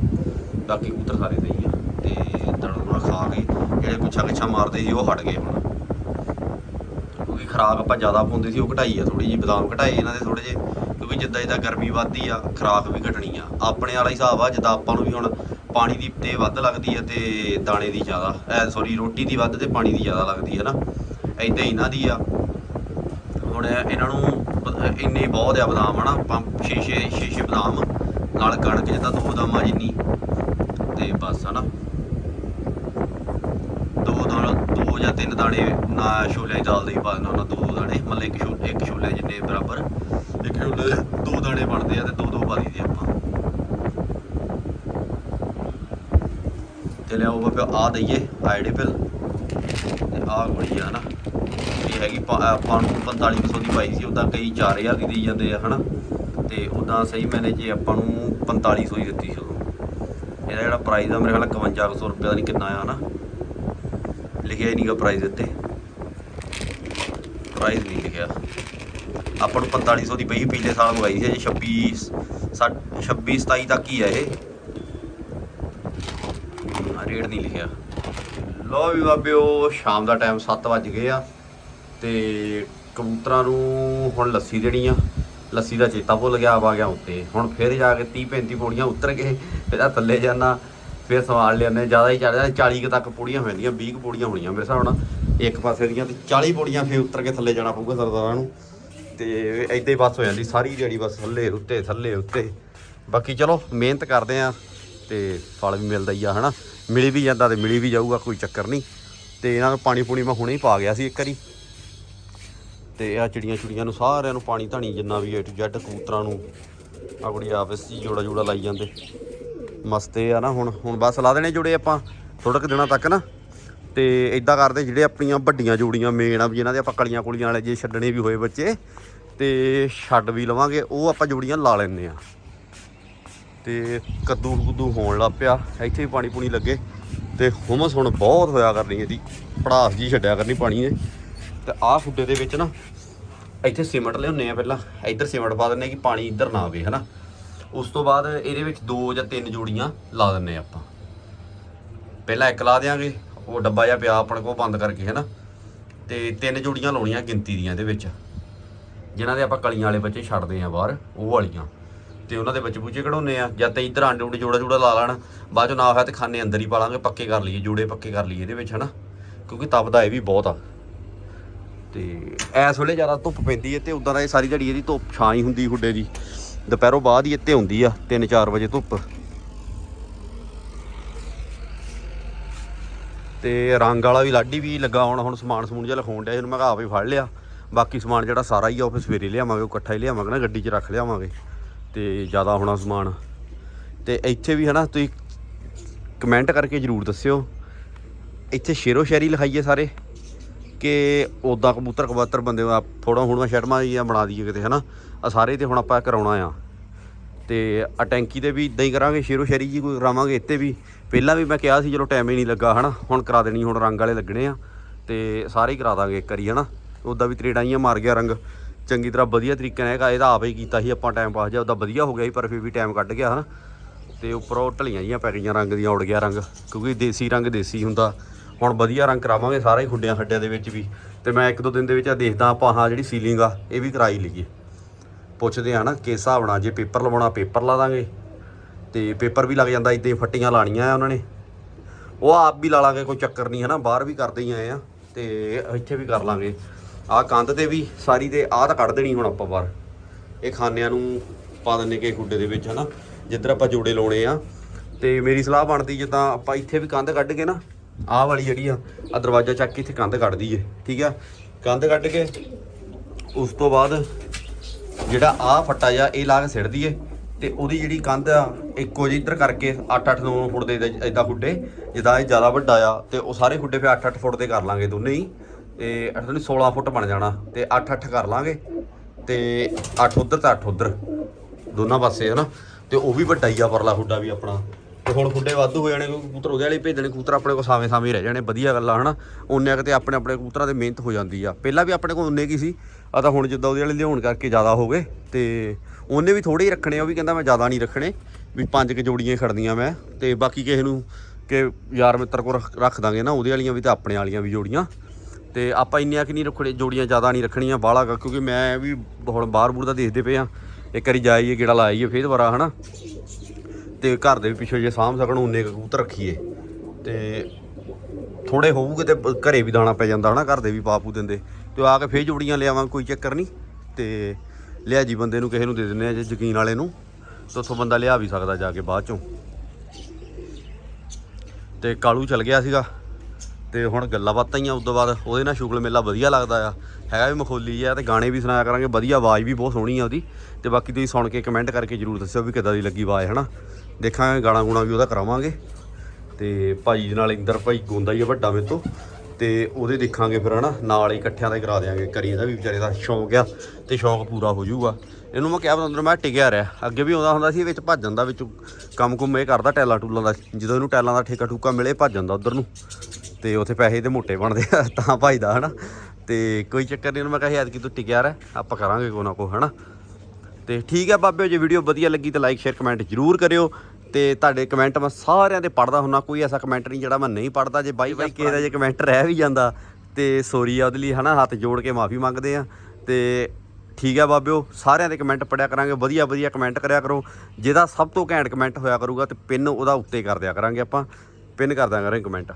Speaker 2: ਬਾਕੀ ਕਬੂਤਰ ਸਾਰੇ ਦੇ ਹੀ ਆ। ਤੇ ਦੜਨਾ ਖਾ ਕੇ ਜਿਹੜੇ ਪੁੱਛਾ ਕਿਛਾ ਮਾਰਦੇ ਸੀ, ਉਹ ਹਟ ਗਏ ਹੁਣ। ਕਿਉਂਕਿ ਖਰਾਕ ਆਪਾਂ ਜ਼ਿਆਦਾ ਪਾਉਂਦੇ ਸੀ, ਉਹ ਘਟਾਈ ਆ ਥੋੜੀ ਜਿਹੀ, ਬਦਾਮ ਘਟਾਏ ਇਹਨਾਂ ਦੇ ਥੋੜੇ ਜਿਹੇ। ਕਿਉਂਕਿ ਜਿੱਦਾਂ ਜਿੱਦਾਂ ਗਰਮੀ ਵੱਧਦੀ ਆ, ਖਰਾਕ ਵੀ ਘਟਣੀ ਆ। ਆਪਣੇ ਵਾਲਾ ਹਿਸਾਬ ਆ, ਜਿੱਦਾਂ ਆਪਾਂ ਨੂੰ ਵੀ ਹੁਣ ਪਾਣੀ ਦੀ ਤੇ ਵੱਧ ਲੱਗਦੀ ਆ ਤੇ ਦਾਣੇ ਦੀ ਜ਼ਿਆਦਾ। ਐ ਸੌਰੀ ਰੋਟੀ ਦੀ ਵੱਧ ਤੇ ਪਾਣੀ ਦੀ ਜ਼ਿਆਦਾ ਲੱਗਦੀ ਹੈ ਨਾ। ਐਦਾਂ ਇਹਨਾਂ ਦੀ ਆ। ਹੁਣ ਇਹਨਾਂ ਨੂੰ, ਇੰਨੇ ਬਹੁਤ ਆ ਬਦਾਮ ਹਨਾ ਪੰਪ ਛੇ ਛੇ ਛੇ ਛੇ ਬਦਾਮ ਨਾਲ ਕਣਕ ਜਿੱਦਾਂ ਦੋ ਬਦਾਮਾਂ ਜਿੰਨੀ। ਤੇ ਬਸ ਹਨਾ। ਦੋ ਦਾਣਾ ਦੋ ਜਾਂ ਤਿੰਨ ਦਾਣੇ ਨਾ ਛੋਲਿਆਂ ਦੀ ਦਾਲ ਦੇ ਪਾ ਦੇਣਾ ਉਹਨਾਂ ਦੋ ਦਾਣੇ ਮਤਲਬ ਇੱਕ ਛੋਲੇ ਇੱਕ ਛੋਲੇ ਜਿੰਨੇ ਬਰਾਬਰ। ਇੱਕ ਛੋਲੇ ਦੇ ਦੋ ਦਾਣੇ ਬਣਦੇ ਆ ਤੇ ਦੋ ਦੋ ਪਾ ਦਈਦੇ ਆਪਾਂ। ਤੇ ਲਿਆਓ ਬਾਬਾ ਆ ਦਈਏ ਆਈਡੀ ਤੇ ਆ ਗੋਲੀ ਆ ਹਨਾ। ਇਹ ਹੈਗੀ ਆਪਾਂ ਨੂੰ 4500 ਦੀ ਪਾਈ ਸੀ ਉਦਾਂ ਕਈ 4000 ਦੀ ਦੇਈ ਜਾਂਦੇ ਆ, ਹਨਾ। ਤੇ ਉਦਾਂ ਸਹੀ ਮੈਨੇ ਜੇ ਆਪਾਂ ਨੂੰ 4500 ਹੀ ਦਿੱਤੀ ਸੀ ਉਦੋਂ। ਇਹਦਾ ਜਿਹੜਾ ਪ੍ਰਾਈਸ ਆ ਮੇਰੇ ਖਿਆਲ 5100 ਰੁਪਏ ਦਾ ਨਹੀਂ ਕਿੰਨਾ ਆ ਹਨਾ ਲਿਖਿਆ ਹੀ ਨਹੀਂਗਾ ਪ੍ਰਾਈਸ ਦਿੱਤੇ ਪ੍ਰਾਈਸ ਨਹੀਂ ਲਿਖਿਆ। ਆਪਾਂ ਨੂੰ 4500 ਦੀ ਪਈ ਪਿਛਲੇ ਸਾਲ ਮੰਗਾਈ ਸੀ ਅਜੇ 26 ਸੱਠ- 26 27 ਤੱਕ ਹੀ ਆ ਇਹ। ਰੇਟ ਨਹੀਂ ਲਿਖਿਆ। ਲੋ ਵੀ ਬਾਬਿਓ, ਸ਼ਾਮ ਦਾ ਟਾਈਮ 7 ਵੱਜ ਗਏ ਆ ਤੇ ਕਬੂਤਰਾਂ ਨੂੰ ਹੁਣ ਲੱਸੀ ਦੇਣੀ ਆ। ਲੱਸੀ ਦਾ ਚੇਤਾ ਭੁੱਲ ਗਿਆ ਆ ਗਿਆ ਉੱਤੇ। ਹੁਣ ਫਿਰ ਜਾ ਕੇ 30 35 ਪੌੜੀਆਂ ਉਤਰ ਕੇ ਫਿਰ ਆ ਥੱਲੇ ਜਾਣਾ ਫਿਰ ਸਵਾਲ ਲਿਆਨੇ, ਜ਼ਿਆਦਾ ਹੀ ਚੜ ਜਾਂਦਾ 40 ਕੁ ਤੱਕ ਪੌੜੀਆਂ ਹੁੰਦੀਆਂ 20 ਕੁ ਪੌੜੀਆਂ ਹੋਣੀਆਂ ਮੇਰੇ ਹਿਸਾਬ ਨਾਲ। ਇੱਕ ਪਾਸੇ ਦੀਆਂ ਤੇ 40 ਪੌੜੀਆਂ ਫਿਰ ਉਤਰ ਕੇ ਥੱਲੇ ਜਾਣਾ ਪਊਗਾ ਸਰਦਾਰਾਂ ਨੂੰ। ਤੇ ਏਦਾਂ ਹੀ ਬਸ ਹੋ ਜਾਂਦੀ, ਸਾਰੀ ਜਿਹੜੀ ਬਸ ਥੱਲੇ, ਉੱਤੇ ਥੱਲੇ, ਉੱਤੇ। ਬਾਕੀ ਚਲੋ, ਮਿਹਨਤ ਕਰਦੇ ਆ ਤੇ ਫਲ ਵੀ ਮਿਲਦਾ ਹੀ ਆ, ਹਨਾ। ਮਿਲੀ ਵੀ ਜਾਂਦਾ ਤੇ ਮਿਲੀ ਵੀ ਜਾਊਗਾ, ਕੋਈ ਚੱਕਰ ਨਹੀਂ। ਤੇ ਇਹਨਾਂ ਨੂੰ ਪਾਣੀ ਪੂਣੀ ਮੈਂ ਹੁਣੇ ਹੀ ਪਾ ਗਿਆ ਸੀ ਇੱਕ ਵਾਰੀ। ਤੇ ਆ ਚਿੜੀਆਂ ਚਿੜੀਆਂ ਨੂੰ ਸਾਰਿਆਂ ਨੂੰ ਪਾਣੀ ਧਾਣੀ ਜਿੰਨਾ ਵੀ ਏ ਟੂ ਜ਼ੈਡ ਕਬੂਤਰਾਂ ਨੂੰ। ਆ ਕੁੜੀ ਆਪਸ ਚ ਜੋੜਾ ਜੋੜਾ ਲਾਈ ਜਾਂਦੇ। ਮਸਤੇ ਆ ਨਾ ਹੁਣ ਹੁਣ ਬਸ ਲਾ ਦੇਣੇ ਜੋੜੇ ਆਪਾਂ ਥੋੜਾ ਕੁ ਦਿਨਾਂ ਤੱਕ ਨਾ। ਤੇ ਇਦਾਂ ਕਰਦੇ ਜਿਹੜੇ ਆਪਣੀਆਂ ਵੱਡੀਆਂ ਜੋੜੀਆਂ ਮੇਨ ਆ ਵੀ ਇਹਨਾਂ ਦੇ ਆਪਾਂ ਕਲੀਆਂ ਕੁਲੀਆਂ ਵਾਲੇ ਜੇ ਛੱਡਣੇ ਵੀ ਹੋਏ ਬੱਚੇ, ਤੇ ਛੱਡ ਵੀ ਲਵਾਂਗੇ, ਉਹ ਆਪਾਂ ਜੋੜੀਆਂ ਲਾ ਲੈਣੇ ਆ। ਤੇ ਕੱਦੂ ਕੁੱਦੂ ਹੋਣ ਲੱਗ ਪਿਆ, ਇੱਥੇ ਵੀ ਪਾਣੀ ਪੂਣੀ ਲੱਗੇ। ਤੇ ਹੁਮਸ ਹੁਣ ਬਹੁਤ ਹੋਇਆ ਕਰਨੀ ਇਹਦੀ, ਪੜਾਸ ਜੀ ਛੱਡਿਆ ਕਰਨੀ ਪਾਣੀ ਨੇ ਤੇ ਆਹ ਫੁੱਡੇ ਦੇ ਵਿੱਚ ਨਾ ਇੱਥੇ ਸੀਮੈਂਟ ਲਿਆਉਂਦੇ ਆ ਪਹਿਲਾਂ। ਇੱਧਰ ਸੀਮੈਂਟ ਪਾ ਦਿੰਦੇ ਆ ਕਿ ਪਾਣੀ ਇੱਧਰ ਨਾ ਆਵੇ, ਹਨਾ? ਉਸ ਤੋਂ ਬਾਅਦ ਇਹਦੇ ਵਿੱਚ ਦੋ ਜਾਂ ਤਿੰਨ ਜੋੜੀਆਂ ਲਾ ਦਿੰਨੇ ਆ ਆਪਾਂ। ਪਹਿਲਾਂ ਇੱਕ ਲਾ ਦਿਆਂਗੇ, ਉਹ ਡੱਬਾ ਜਿਹਾ ਪਿਆ ਆਪਣੇ ਕੋਲ ਬੰਦ ਕਰਕੇ, ਹਨਾ? ਤੇ ਤਿੰਨ ਜੋੜੀਆਂ ਲਾਉਣੀਆਂ ਗਿਣਤੀ ਦੀਆਂ ਇਹਦੇ ਵਿੱਚ। ਜਿਨ੍ਹਾਂ ਦੇ ਆਪਾਂ ਕਲੀਆਂ ਵਾਲੇ ਬੱਚੇ ਛੱਡਦੇ ਆ ਬਾਹਰ, ਉਹ ਵਾਲੀਆਂ। ਤੇ ਉਹਨਾਂ ਦੇ ਬੱਚੇ ਬੂਚੇ ਕਢਾਉਨੇ ਆ, ਜਾਂ ਤੇ ਇੱਧਰ ਆਂਡੇ ਉਂਡੇ ਜੋੜਾ ਜੋੜਾ ਲਾ ਲੈਣ। ਬਾਅਦ ਚੋਂ ਨਾ ਹੋਇਆ ਤੇ ਖਾਨੇ ਅੰਦਰ ਹੀ ਪਾ ਲਾਂਗੇ, ਪੱਕੇ ਕਰ ਲਈਏ, ਜੋੜੇ ਪੱਕੇ ਕਰ ਲਈਏ ਇਹਦੇ ਵਿੱਚ, ਹਨਾ? ਕਿਉਂਕਿ ਤਪਦਾ ਇਹ ਵੀ ਬਹੁਤ ਆ। ਤੇ ਐਸ ਵੇਲੇ ਜ਼ਿਆਦਾ ਧੁੱਪ ਪੈਂਦੀ ਹੈ ਤੇ ਉਦਾਂ ਦਾ ਇਹ ਸਾਰੀ ਦਿਹਾੜੀ ਇਹਦੀ ਧੁੱਪ ਛਾਂ ਹੀ ਹੁੰਦੀ ਹੁੱਡੇ ਦੀ ਦੁਪਹਿਰੋਂ ਬਾਅਦ ਹੀ ਇੱਥੇ ਹੁੰਦੀ ਆ 3-4 ਵਜੇ ਧੁੱਪ। ਤੇ ਰੰਗ ਵਾਲਾ ਵੀ ਲਾਡੀ ਵੀ ਲੱਗਾ ਹੁਣ ਹੁਣ ਸਮਾਨ ਸਮੂਨ ਜਿਹਾ ਲਿਖਾਉਣ ਡਿਆ ਇਹਨੂੰ ਮੈਂ ਕਿਹਾ ਆਪੇ ਫੜ ਲਿਆ। ਬਾਕੀ ਸਮਾਨ ਜਿਹੜਾ ਸਾਰਾ ਹੀ ਆ, ਉਹ ਫਿਰ ਸਵੇਰੇ ਲਿਆਵਾਂਗੇ, ਉਹ ਇਕੱਠਾ ਹੀ ਲਿਆਵਾਂਗੇ ਨਾ, ਗੱਡੀ 'ਚ ਰੱਖ ਲਿਆਵਾਂਗੇ। ਤੇ ਜ਼ਿਆਦਾ ਹੋਣਾ ਸਮਾਨ। ਤੇ ਇੱਥੇ ਵੀ ਹਨਾ, ਤੁਸੀਂ ਕਮੈਂਟ ਕਰਕੇ ਜਰੂਰ ਦੱਸਿਓ। ਇੱਥੇ ਸ਼ੇਰੋ ਸ਼ਾਇਰੀ ਲਿਖਾਈਏ ਸਾਰੇ। ਕਿ ਉਦਾਂ ਕਬੂਤਰ ਕਬੂਤਰ ਬੰਦੇ ਆ ਥੋੜਾ ਹੁਣ ਮੈਂ ਸ਼ਰਮਾ ਜੀ ਬਣਾ ਦਈਏ ਕਿਤੇ, ਹਨਾ? ਆ ਸਾਰੇ ਤੇ ਹੁਣ ਆਪਾਂ ਕਰਾਉਣਾ ਆ। ਤੇ ਆ ਟੈਂਕੀ ਤੇ ਵੀ ਇਦਾਂ ਹੀ ਕਰਾਂਗੇ, ਸ਼ੇਰੋ ਸ਼ੇਰੀ ਜੀ ਕੋਈ ਕਰਾਵਾਂਗੇ ਇੱਥੇ ਵੀ। ਪਹਿਲਾਂ ਵੀ ਮੈਂ ਕਿਹਾ ਸੀ, ਚਲੋ ਟਾਈਮ ਹੀ ਨਹੀਂ ਲੱਗਾ, ਹਨਾ? ਹੁਣ ਕਰਾ ਦੇਣੀ, ਹੁਣ ਰੰਗ ਵਾਲੇ ਲੱਗਣੇ ਆ। ਤੇ ਸਾਰੇ ਹੀ ਕਰਾ ਦਾਂਗੇ ਇੱਕ ਵਾਰੀ, ਹਨਾ? ਉਦਾਂ ਵੀ ਤਰੇੜਾਂ ਹੀ ਮਾਰ ਗਿਆ ਰੰਗ। ਚੰਗੀ ਤਰ੍ਹਾਂ ਵਧੀਆ ਤਰੀਕੇ ਨਾਲ ਹੈਗਾ ਇਹਦਾ ਆਪ ਹੀ ਕੀਤਾ ਸੀ, ਆਪਾਂ ਟਾਈਮ ਪਾਸ ਜਿਹਾ ਉਦਾਂ ਵਧੀਆ ਹੋ ਗਿਆ ਸੀ, ਪਰ ਫਿਰ ਵੀ ਟਾਈਮ ਕੱਢ ਗਿਆ, ਹਨਾ? ਤੇ ਉੱਪਰੋਂ ਢਲੀਆਂ ਜੀਆਂ ਪੈ ਗਈਆਂ, ਰੰਗ ਦੀਆਂ ਉੜ ਗਿਆ ਰੰਗ। ਕਿਉਂਕਿ ਦੇਸੀ ਰੰਗ ਦੇਸੀ ਹੁੰਦਾ। ਹੁਣ ਵਧੀਆ ਰੰਗ ਕਰਾਵਾਂਗੇ ਸਾਰਾ ਹੀ ਖੁੱਡਿਆਂ ਖੱਡਿਆਂ ਦੇ ਵਿੱਚ ਵੀ। ਤੇ ਮੈਂ ਇੱਕ ਦੋ ਦਿਨ ਦੇ ਵਿੱਚ ਆ ਦੇਖਦਾ ਆਪਾਂ ਹਾਂ ਜਿਹੜੀ ਸੀਲਿੰਗ ਆ, ਇਹ ਵੀ ਕਰਾਈ ਲਈਏ। ਪੁੱਛਦੇ ਆ ਨਾ ਕਿਸ ਹਿਸਾਬ ਨਾਲ ਜੇ ਪੇਪਰ ਲਵਾਉਣਾ, ਪੇਪਰ ਲਾ ਦਾਂਗੇ। ਤੇ ਪੇਪਰ ਵੀ ਲੱਗ ਜਾਂਦਾ ਇਦਾਂ ਹੀ ਫੱਟੀਆਂ ਲਾਣੀਆਂ ਆ ਉਹਨਾਂ ਨੇ। ਉਹ ਆਪ ਵੀ ਲਾ ਲਾਂਗੇ, ਕੋਈ ਚੱਕਰ ਨਹੀਂ ਹੈ ਨਾ ਬਾਹਰ ਵੀ ਕਰਦੇ ਹੀ ਆਏ ਆ, ਤੇ ਇੱਥੇ ਵੀ ਕਰ ਲਾਂਗੇ। ਆਹ ਕੰਧ ਤੇ ਵੀ ਸਾਰੀ ਤੇ ਆਹ ਤਾਂ ਕੱਢ ਦੇਣੀ ਹੁਣ ਆਪਾਂ ਬਾਹਰ। ਇਹ ਖਾਨਿਆਂ ਨੂੰ ਪਾ ਦਿੰਨੇ ਕਿ ਖੁੱਡੇ ਦੇ ਵਿੱਚ, ਹਨਾ? ਜਿੱਧਰ ਆਪਾਂ ਜੋੜੇ ਲਾਉਣੇ ਆ। ਤੇ ਮੇਰੀ ਸਲਾਹ ਬਣਦੀ, ਜਿੱਦਾਂ ਆਪਾਂ ਇੱਥੇ ਵੀ ਕੰਧ ਕੱਢ ਕੇ ਨਾ ਆਹ ਵਾਲੀ ਜਿਹੜੀ ਆ ਆ ਦਰਵਾਜ਼ਾ ਚੱਕ ਕੇ ਇੱਥੇ ਕੰਧ ਕੱਢ ਦਈਏ, ਠੀਕ ਆ? ਕੰਧ ਕੱਢ ਕੇ ਉਸ ਤੋਂ ਬਾਅਦ ਜਿਹੜਾ ਆਹ ਫੱਟਾ ਜਾ ਇਹ ਲਾ ਕੇ ਸਿੱਟ ਦਈਏ ਤੇ ਉਹਦੀ ਜਿਹੜੀ ਕੰਧ ਆ, ਇੱਕੋ ਜਿਹੀ ਇੱਧਰ ਕਰਕੇ 8-8 9 ਫੁੱਟ ਦੇ ਇਦਾਂ ਖੁੱਡੇ, ਜਿੱਦਾਂ ਇਹ ਜ਼ਿਆਦਾ ਵੱਡਾ ਆ, ਤੇ ਉਹ ਸਾਰੇ ਖੁੱਡੇ ਫਿਰ 8-8 ਫੁੱਟ ਦੇ ਕਰ ਲਾਂਗੇ ਦੋਨੇ ਹੀ। ਤੇ 8 ਨਹੀਂ 16 ਫੁੱਟ ਬਣ ਜਾਣਾ, ਤੇ 8-8 ਕਰ ਲਾਂਗੇ, ਤੇ 8 ਉਧਰ ਤੇ 8 ਉਧਰ, ਦੋਨਾਂ ਪਾਸੇ, ਹਨਾ? ਤੇ ਉਹ ਵੀ ਵੱਡਾ ਹੀ ਆ, ਪਰਲਾ ਖੁੱਡਾ ਵੀ ਆਪਣਾ। ਤੇ ਹੁਣ ਖੁੱਡੇ ਵਾਧੂ ਹੋ ਜਾਣੇ, ਕਿਉਂਕਿ ਕਬੂਤਰ ਉਹਦੇ ਵਾਲੇ ਭੇਜਣੇ, ਕਬੂਤਰ ਆਪਣੇ ਕੋਲ ਸਾਵੇਂ ਸਾਵੇਂ ਰਹਿ ਜਾਣੇ, ਵਧੀਆ ਗੱਲ ਆ, ਹਨਾ? ਉਹਨੇ ਕਿਤੇ ਆਪਣੇ ਆਪਣੇ ਕਬੂਤਰਾਂ ਦੇ ਮਿਹਨਤ ਹੋ ਜਾਂਦੀ ਆ। ਪਹਿਲਾਂ ਵੀ ਆਪਣੇ ਕੋਲ ਉਹਨੇ ਕੀ ਸੀ, ਆ ਤਾਂ ਹੁਣ ਜਿੱਦਾਂ ਉਹਦੇ ਵਾਲੇ ਲਿਆਉਣ ਕਰਕੇ ਜ਼ਿਆਦਾ ਹੋ ਗਏ, ਤੇ ਉਹਨੇ ਵੀ ਥੋੜੇ ਹੀ ਰੱਖਣੇ ਆ, ਉਹ ਵੀ ਕਹਿੰਦਾ ਮੈਂ ਜ਼ਿਆਦਾ ਨਹੀਂ ਰੱਖਣੇ, ਵੀ ਪੰਜ ਕਿ ਜੋੜੀਆਂ ਹੀ ਖੜਦੀਆਂ ਮੈਂ, ਤੇ ਬਾਕੀ ਕਿਸੇ ਨੂੰ ਕਿ ਯਾਰ ਮਿੱਤਰ ਕੋਲ ਰੱਖ- ਰੱਖ ਦਾਂਗੇ ਨਾ, ਉਹਦੇ ਵਾਲੀਆਂ ਵੀ ਤੇ ਆਪਣੇ ਵਾਲੀਆਂ ਵੀ ਜੋੜੀਆਂ, ਤੇ ਆਪਾਂ ਇੰਨੀਆਂ ਕਿ ਨਹੀਂ ਰੱਖਣੇ, ਜੋੜੀਆਂ ਜ਼ਿਆਦਾ ਨਹੀਂ ਰੱਖਣੀਆਂ, ਬਾਹਲਾ ਕਿਉਂਕਿ ਮੈਂ ਵੀ ਹੁਣ ਬਾਹਰ ਬੂਰ ਦਾ ਦੇਖਦੇ ਪਏ ਆ, ਇੱਕ ਵਾਰੀ ਜਾਈਏ, ਗੇੜਾ ਲਾਈਏ, ਫੇਰ ਦੁਬਾਰਾ, ਹਨਾ? ਤੇ ਘਰ ਦੇ ਵੀ ਪਿੱਛੇ ਜੇ ਸਾਂਭ ਸਕਣ, ਉਨੇ ਕਬੂਤਰ ਰੱਖੀਏ। ਤੇ ਥੋੜੇ ਹੋਊਗੇ ਤੇ ਬ- ਘਰੇ ਵੀ ਦਾਣਾ ਪੈ ਜਾਂਦਾ ਹਨਾ, ਘਰ ਦੇ ਵੀ ਪਾਪੂ ਦਿੰਦੇ। ਤੇ ਆ ਕੇ ਫੇਰ ਜੋੜੀਆਂ ਲਿਆਵਾਂ ਕੋਈ ਚੱਕਰ ਨਹੀਂ। ਤੇ ਲਿਆ ਜੀ ਬੰਦੇ ਨੂੰ, ਕਿਸੇ ਨੂੰ ਦੇ ਦਿੰਨੇ ਆ ਜੇ ਯਕੀਨ ਵਾਲੇ ਨੂੰ। ਤੇ ਉੱਥੋਂ ਬੰਦਾ ਲਿਆ ਵੀ ਸਕਦਾ ਜਾ ਕੇ ਬਾਅਦ ਚੋਂ। ਤੇ ਕਾਲੂ ਚਲ ਗਿਆ ਸੀਗਾ। ਤੇ ਹੁਣ ਗੱਲਾਂ ਬਾਤਾਂ ਹੀ ਆ ਉਸ ਤੋਂ ਬਾਅਦ। ਉਹਦੇ ਨਾਲ ਸ਼ੁਗਲ ਮੇਲਾ ਵਧੀਆ ਲੱਗਦਾ ਆ। ਹੈਗਾ ਵੀ ਮਖੌਲੀ ਆ ਤੇ ਗਾਣੇ ਵੀ ਸੁਣਾਇਆ ਕਰਾਂਗੇ। ਵਧੀਆ ਆਵਾਜ਼ ਵੀ ਬਹੁਤ ਸੋਹਣੀ ਆ ਉਹਦੀ। ਤੇ ਬਾਕੀ ਤੁਸੀਂ ਸੁਣ ਕੇ ਕਮੈਂਟ ਕਰਕੇ ਜਰੂਰ ਦੱਸਿਓ ਵੀ ਕਿੱਦਾਂ ਦੀ ਲੱਗੀ ਆਵਾਜ਼, ਹਨਾ। ਦੇਖਾਂਗੇ ਗਾਣਾ ਗੁਣਾ ਵੀ ਉਹਦਾ ਕਰਾਵਾਂਗੇ। ਤੇ ਭਾਈ ਦੇ ਨਾਲ ਇੰਦਰ ਭਾਈ ਗੋਂਦਾ ਹੀ ਆ ਵੱਡਾ ਮੇਰੇ ਤੋਂ। ਤੇ ਉਹਦੇ ਦੇਖਾਂਗੇ ਫਿਰ, ਹਨਾ, ਨਾਲ ਇਕੱਠਿਆਂ ਦਾ ਹੀ ਕਰਾ ਦਿਆਂਗੇ। ਕਰੀ ਦਾ ਵੀ ਵਿਚਾਰੇ ਦਾ ਸ਼ੌਂਕ ਆ ਤੇ ਸ਼ੌਂਕ ਪੂਰਾ ਹੋ ਜਾਊਗਾ। ਇਹਨੂੰ ਮੈਂ ਕਿਹਾ ਬੰਦਰ ਮੈਂ ਟਿਕਿਆ ਰਿਹਾ। ਅੱਗੇ ਵੀ ਆਉਂਦਾ ਹੁੰਦਾ ਸੀ ਵਿੱਚ ਭੱਜ ਜਾਂਦਾ ਵਿੱਚ ਕੰਮ ਕੁੰਮ ਇਹ ਕਰਦਾ, ਟੈਲਾ ਟੂਲਾਂ ਦਾ। ਜਦੋਂ ਇਹਨੂੰ ਟੈਲਾਂ ਦਾ ਠੇਕਾ ਠੂਕਾ ਮਿਲੇ ਭੱਜ ਜਾਂਦਾ ਉਧਰ ਨੂੰ। ਤੇ ਉੱਥੇ ਪੈਸੇ ਤੇ ਮੋਟੇ ਬਣਦੇ ਆ, ਤਾਂ ਭੱਜਦਾ ਹਨਾ। ਤੇ ਕੋਈ ਚੱਕਰ ਨਹੀਂ ਉਹਨੂੰ ਮੈਂ ਕਿਹਾ ਐਤਕੀ ਤੂੰ ਟਿਕਿਆ ਰਹਿ, ਆਪਾਂ ਕਰਾਂਗੇ ਕੋ ਨਾ ਕੋ ਹਨਾ। ਤੇ ਠੀਕ ਹੈ ਬਾਬਿਓ ਜੇ ਵੀਡੀਓ ਵਧੀਆ ਲੱਗੀ ਤਾਂ ਲਾਈਕ ਸ਼ੇਅਰ ਕਮੈਂਟ ਜ਼ਰੂਰ ਕਰਿਓ ਤੇ ਤੁਹਾਡੇ ਕਮੈਂਟ ਮੈਂ ਸਾਰਿਆਂ ਦੇ ਪੜਦਾ ਹੁੰਨਾ ਕੋਈ ਐਸਾ ਕਮੈਂਟ ਨਹੀਂ ਜਿਹੜਾ ਮੈਂ ਨਹੀਂ ਪੜਦਾ ਜੇ ਬਾਈ ਬਾਈ ਕਿਸੇ ਦਾ ਜੇ ਕਮੈਂਟ ਰਹਿ ਵੀ ਜਾਂਦਾ ਤੇ ਸੋਰੀ ਆ ਉਹਦੇ ਲਈ ਹਨਾ ਹੱਥ ਜੋੜ ਕੇ ਮਾਫੀ ਮੰਗਦੇ ਆ ਤੇ ਠੀਕ ਹੈ ਬਾਬਿਓ ਸਾਰਿਆਂ ਦੇ ਕਮੈਂਟ ਪੜਿਆ ਕਰਾਂਗੇ ਵਧੀਆ ਵਧੀਆ ਕਮੈਂਟ ਕਰਿਆ ਕਰੋ ਜਿਹਦਾ ਸਭ ਤੋਂ ਘੈਂਟ ਕਮੈਂਟ ਹੋਇਆ ਕਰੂਗਾ ਤੇ ਪਿੰਨ ਉਹਦਾ ਉੱਤੇ ਕਰ ਦਿਆ ਕਰਾਂਗੇ ਆਪਾਂ ਪਿੰਨ ਕਰ ਦਿਆ ਕਰਾਂਗੇ ਕਮੈਂਟ